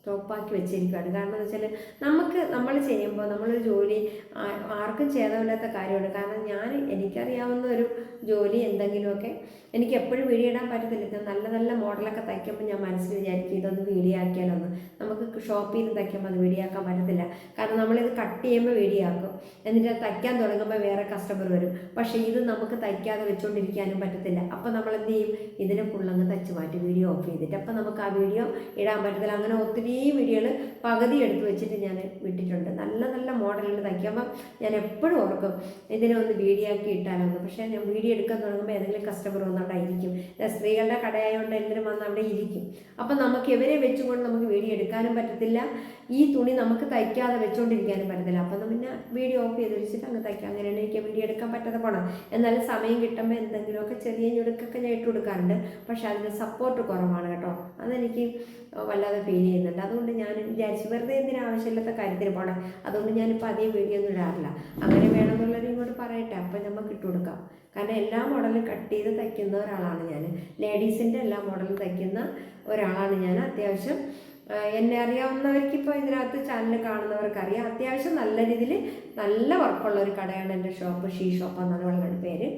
സ്റ്റോപ്പാക്കി വെച്ചിരിക്കുകയാണ് കാരണം എന്ന് വെച്ചാൽ നമുക്ക് നമ്മൾ ചെയ്യുമ്പോൾ നമ്മളൊരു ജോലി ആർക്കും ഛേദമില്ലാത്ത കാര്യമാണ്. കാരണം ഞാൻ എനിക്കറിയാവുന്ന ഒരു ജോലി എന്തെങ്കിലുമൊക്കെ എനിക്ക് എപ്പോഴും വീഡിയോ ഇടാൻ പറ്റത്തില്ല. ഞാൻ നല്ല നല്ല മോഡലൊക്കെ തയ്ക്കുമ്പോൾ ഞാൻ മനസ്സിൽ വിചാരിക്കും ഇതൊന്ന് വീഡിയോ ആക്കിയാലൊന്ന് നമുക്ക് ഷോപ്പിൽ നിന്ന് തയ്ക്കുമ്പോൾ അത് വീഡിയോ ആക്കാൻ പറ്റത്തില്ല. കാരണം നമ്മളിത് കട്ട് ചെയ്യുമ്പോൾ വീഡിയോ ആക്കും എന്നിട്ട് തയ്ക്കാൻ തുടങ്ങുമ്പോൾ വേറെ കസ്റ്റമർ വരും. പക്ഷേ ഇത് നമുക്ക് തയ്ക്കാതെ വെച്ചുകൊണ്ടിരിക്കാനും പറ്റത്തില്ല. അപ്പോൾ നമ്മൾ എന്ത് ചെയ്യും? ഇതിനെ ഫുള്ളങ്ങ് തയ്ച്ച് മാറ്റി വീഡിയോ ഓഫ് ചെയ്തിട്ട്. അപ്പോൾ നമുക്ക് ആ വീഡിയോ ഇടാൻ പറ്റത്തില്ല. അങ്ങനെ ഒത്തിരി വീഡിയോകൾ പകുതി എടുത്ത് വെച്ചിട്ട് ഞാൻ വിട്ടിട്ടുണ്ട്. നല്ല നല്ല മോഡലിൽ തയ്ക്കുമ്പോൾ ഞാൻ എപ്പോഴും ഓർക്കും ഇതിനെ ഒന്ന് വീഡിയോ ആക്കി ഇട്ടാലൊന്ന്. പക്ഷേ ഞാൻ വീഡിയോ എടുക്കാൻ തുടങ്ങുമ്പോൾ ഏതെങ്കിലും കസ്റ്റമർ വന്ന് അവിടെ ഇരിക്കും സ്ത്രീകളുടെ കടയായതുകൊണ്ട് എന്തിനും വന്ന് അവിടെ ഇരിക്കും. അപ്പം നമുക്ക് ഇവരെ വെച്ചുകൊണ്ട് നമുക്ക് വീഡിയോ എടുക്കാനും പറ്റത്തില്ല. ഈ തുണി നമുക്ക് തയ്ക്കാതെ വെച്ചുകൊണ്ടിരിക്കാനും പറ്റത്തില്ല. അപ്പം പിന്നെ വീഡിയോ ഓഫ് ചെയ്ത് വെച്ചിട്ട് അങ്ങ് തയ്ക്കാം. അങ്ങനെയാണ് എനിക്ക് വീഡിയോ എടുക്കാൻ പറ്റാതെ പോകണം എന്നാലും സമയം കിട്ടുമ്പോൾ എന്തെങ്കിലുമൊക്കെ ചെറിയ ഞൊടുക്കൊക്കെ ഞാൻ ഇട്ട് കൊടുക്കാറുണ്ട് പക്ഷേ അതിന് സപ്പോർട്ട് കുറവാണ് കേട്ടോ. അതെനിക്ക് വല്ലാതെ ഫീൽ ചെയ്യുന്നുണ്ട്. അതുകൊണ്ട് ഞാൻ വിചാരിച്ചു വെറുതെ എന്തിനാ ആവശ്യമില്ലാത്ത കാര്യത്തിന് പോകണം അതുകൊണ്ട് ഞാനിപ്പോൾ അധികം വീഡിയോ ഒന്നും ഇടാറില്ല. അങ്ങനെ വേണമെന്നുള്ളത് ഇങ്ങോട്ട് പറയട്ടെ. അപ്പം നമുക്ക് ഇട്ട് കൊടുക്കാം. കാരണം എല്ലാ മോഡലും കട്ട് ചെയ്ത് തയ്ക്കുന്ന ഒരാളാണ് ഞാൻ ലേഡീസിന്റെ എല്ലാ മോഡലും തയ്ക്കുന്ന ഒരാളാണ് ഞാൻ. അത്യാവശ്യം എന്നെ അറിയാവുന്നവർക്ക് ഇപ്പോൾ ഇതിനകത്ത് ചാനൽ കാണുന്നവർക്ക് അറിയാം അത്യാവശ്യം നല്ല രീതിയിൽ നല്ല വർക്കുള്ള ഒരു കടയാണ് എന്റെ ഷോപ്പ് ഷീ ഷോപ്പ് എന്നാണ് വളരെ പേര്.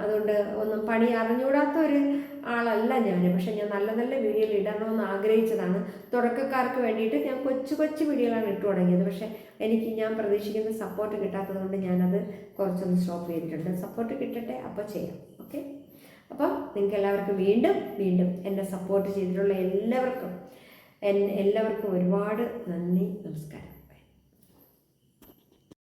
അതുകൊണ്ട് ഒന്നും പണി അറിഞ്ഞുകൂടാത്ത ഒരു ആളല്ല ഞാൻ പക്ഷെ ഞാൻ നല്ല നല്ല വീഡിയോയിൽ ഇടണമെന്ന് ആഗ്രഹിച്ചതാണ്. തുടക്കക്കാർക്ക് വേണ്ടിയിട്ട് ഞാൻ കൊച്ചു കൊച്ചു വീഡിയോകളാണ് ഇട്ടു തുടങ്ങിയത്. പക്ഷേ എനിക്ക് ഞാൻ പ്രതീക്ഷിക്കുന്ന സപ്പോർട്ട് കിട്ടാത്തത് കൊണ്ട് ഞാനത് കുറച്ചൊന്ന് സ്റ്റോപ്പ് ചെയ്തിട്ടുണ്ട്. സപ്പോർട്ട് കിട്ടട്ടെ അപ്പോൾ ചെയ്യാം. ഓക്കെ അപ്പം നിങ്ങൾക്ക് എല്ലാവർക്കും വീണ്ടും വീണ്ടും എന്നെ സപ്പോർട്ട് ചെയ്തിട്ടുള്ള എല്ലാവർക്കും എല്ലാവർക്കും ഒരുപാട് നന്ദി നമസ്കാരം.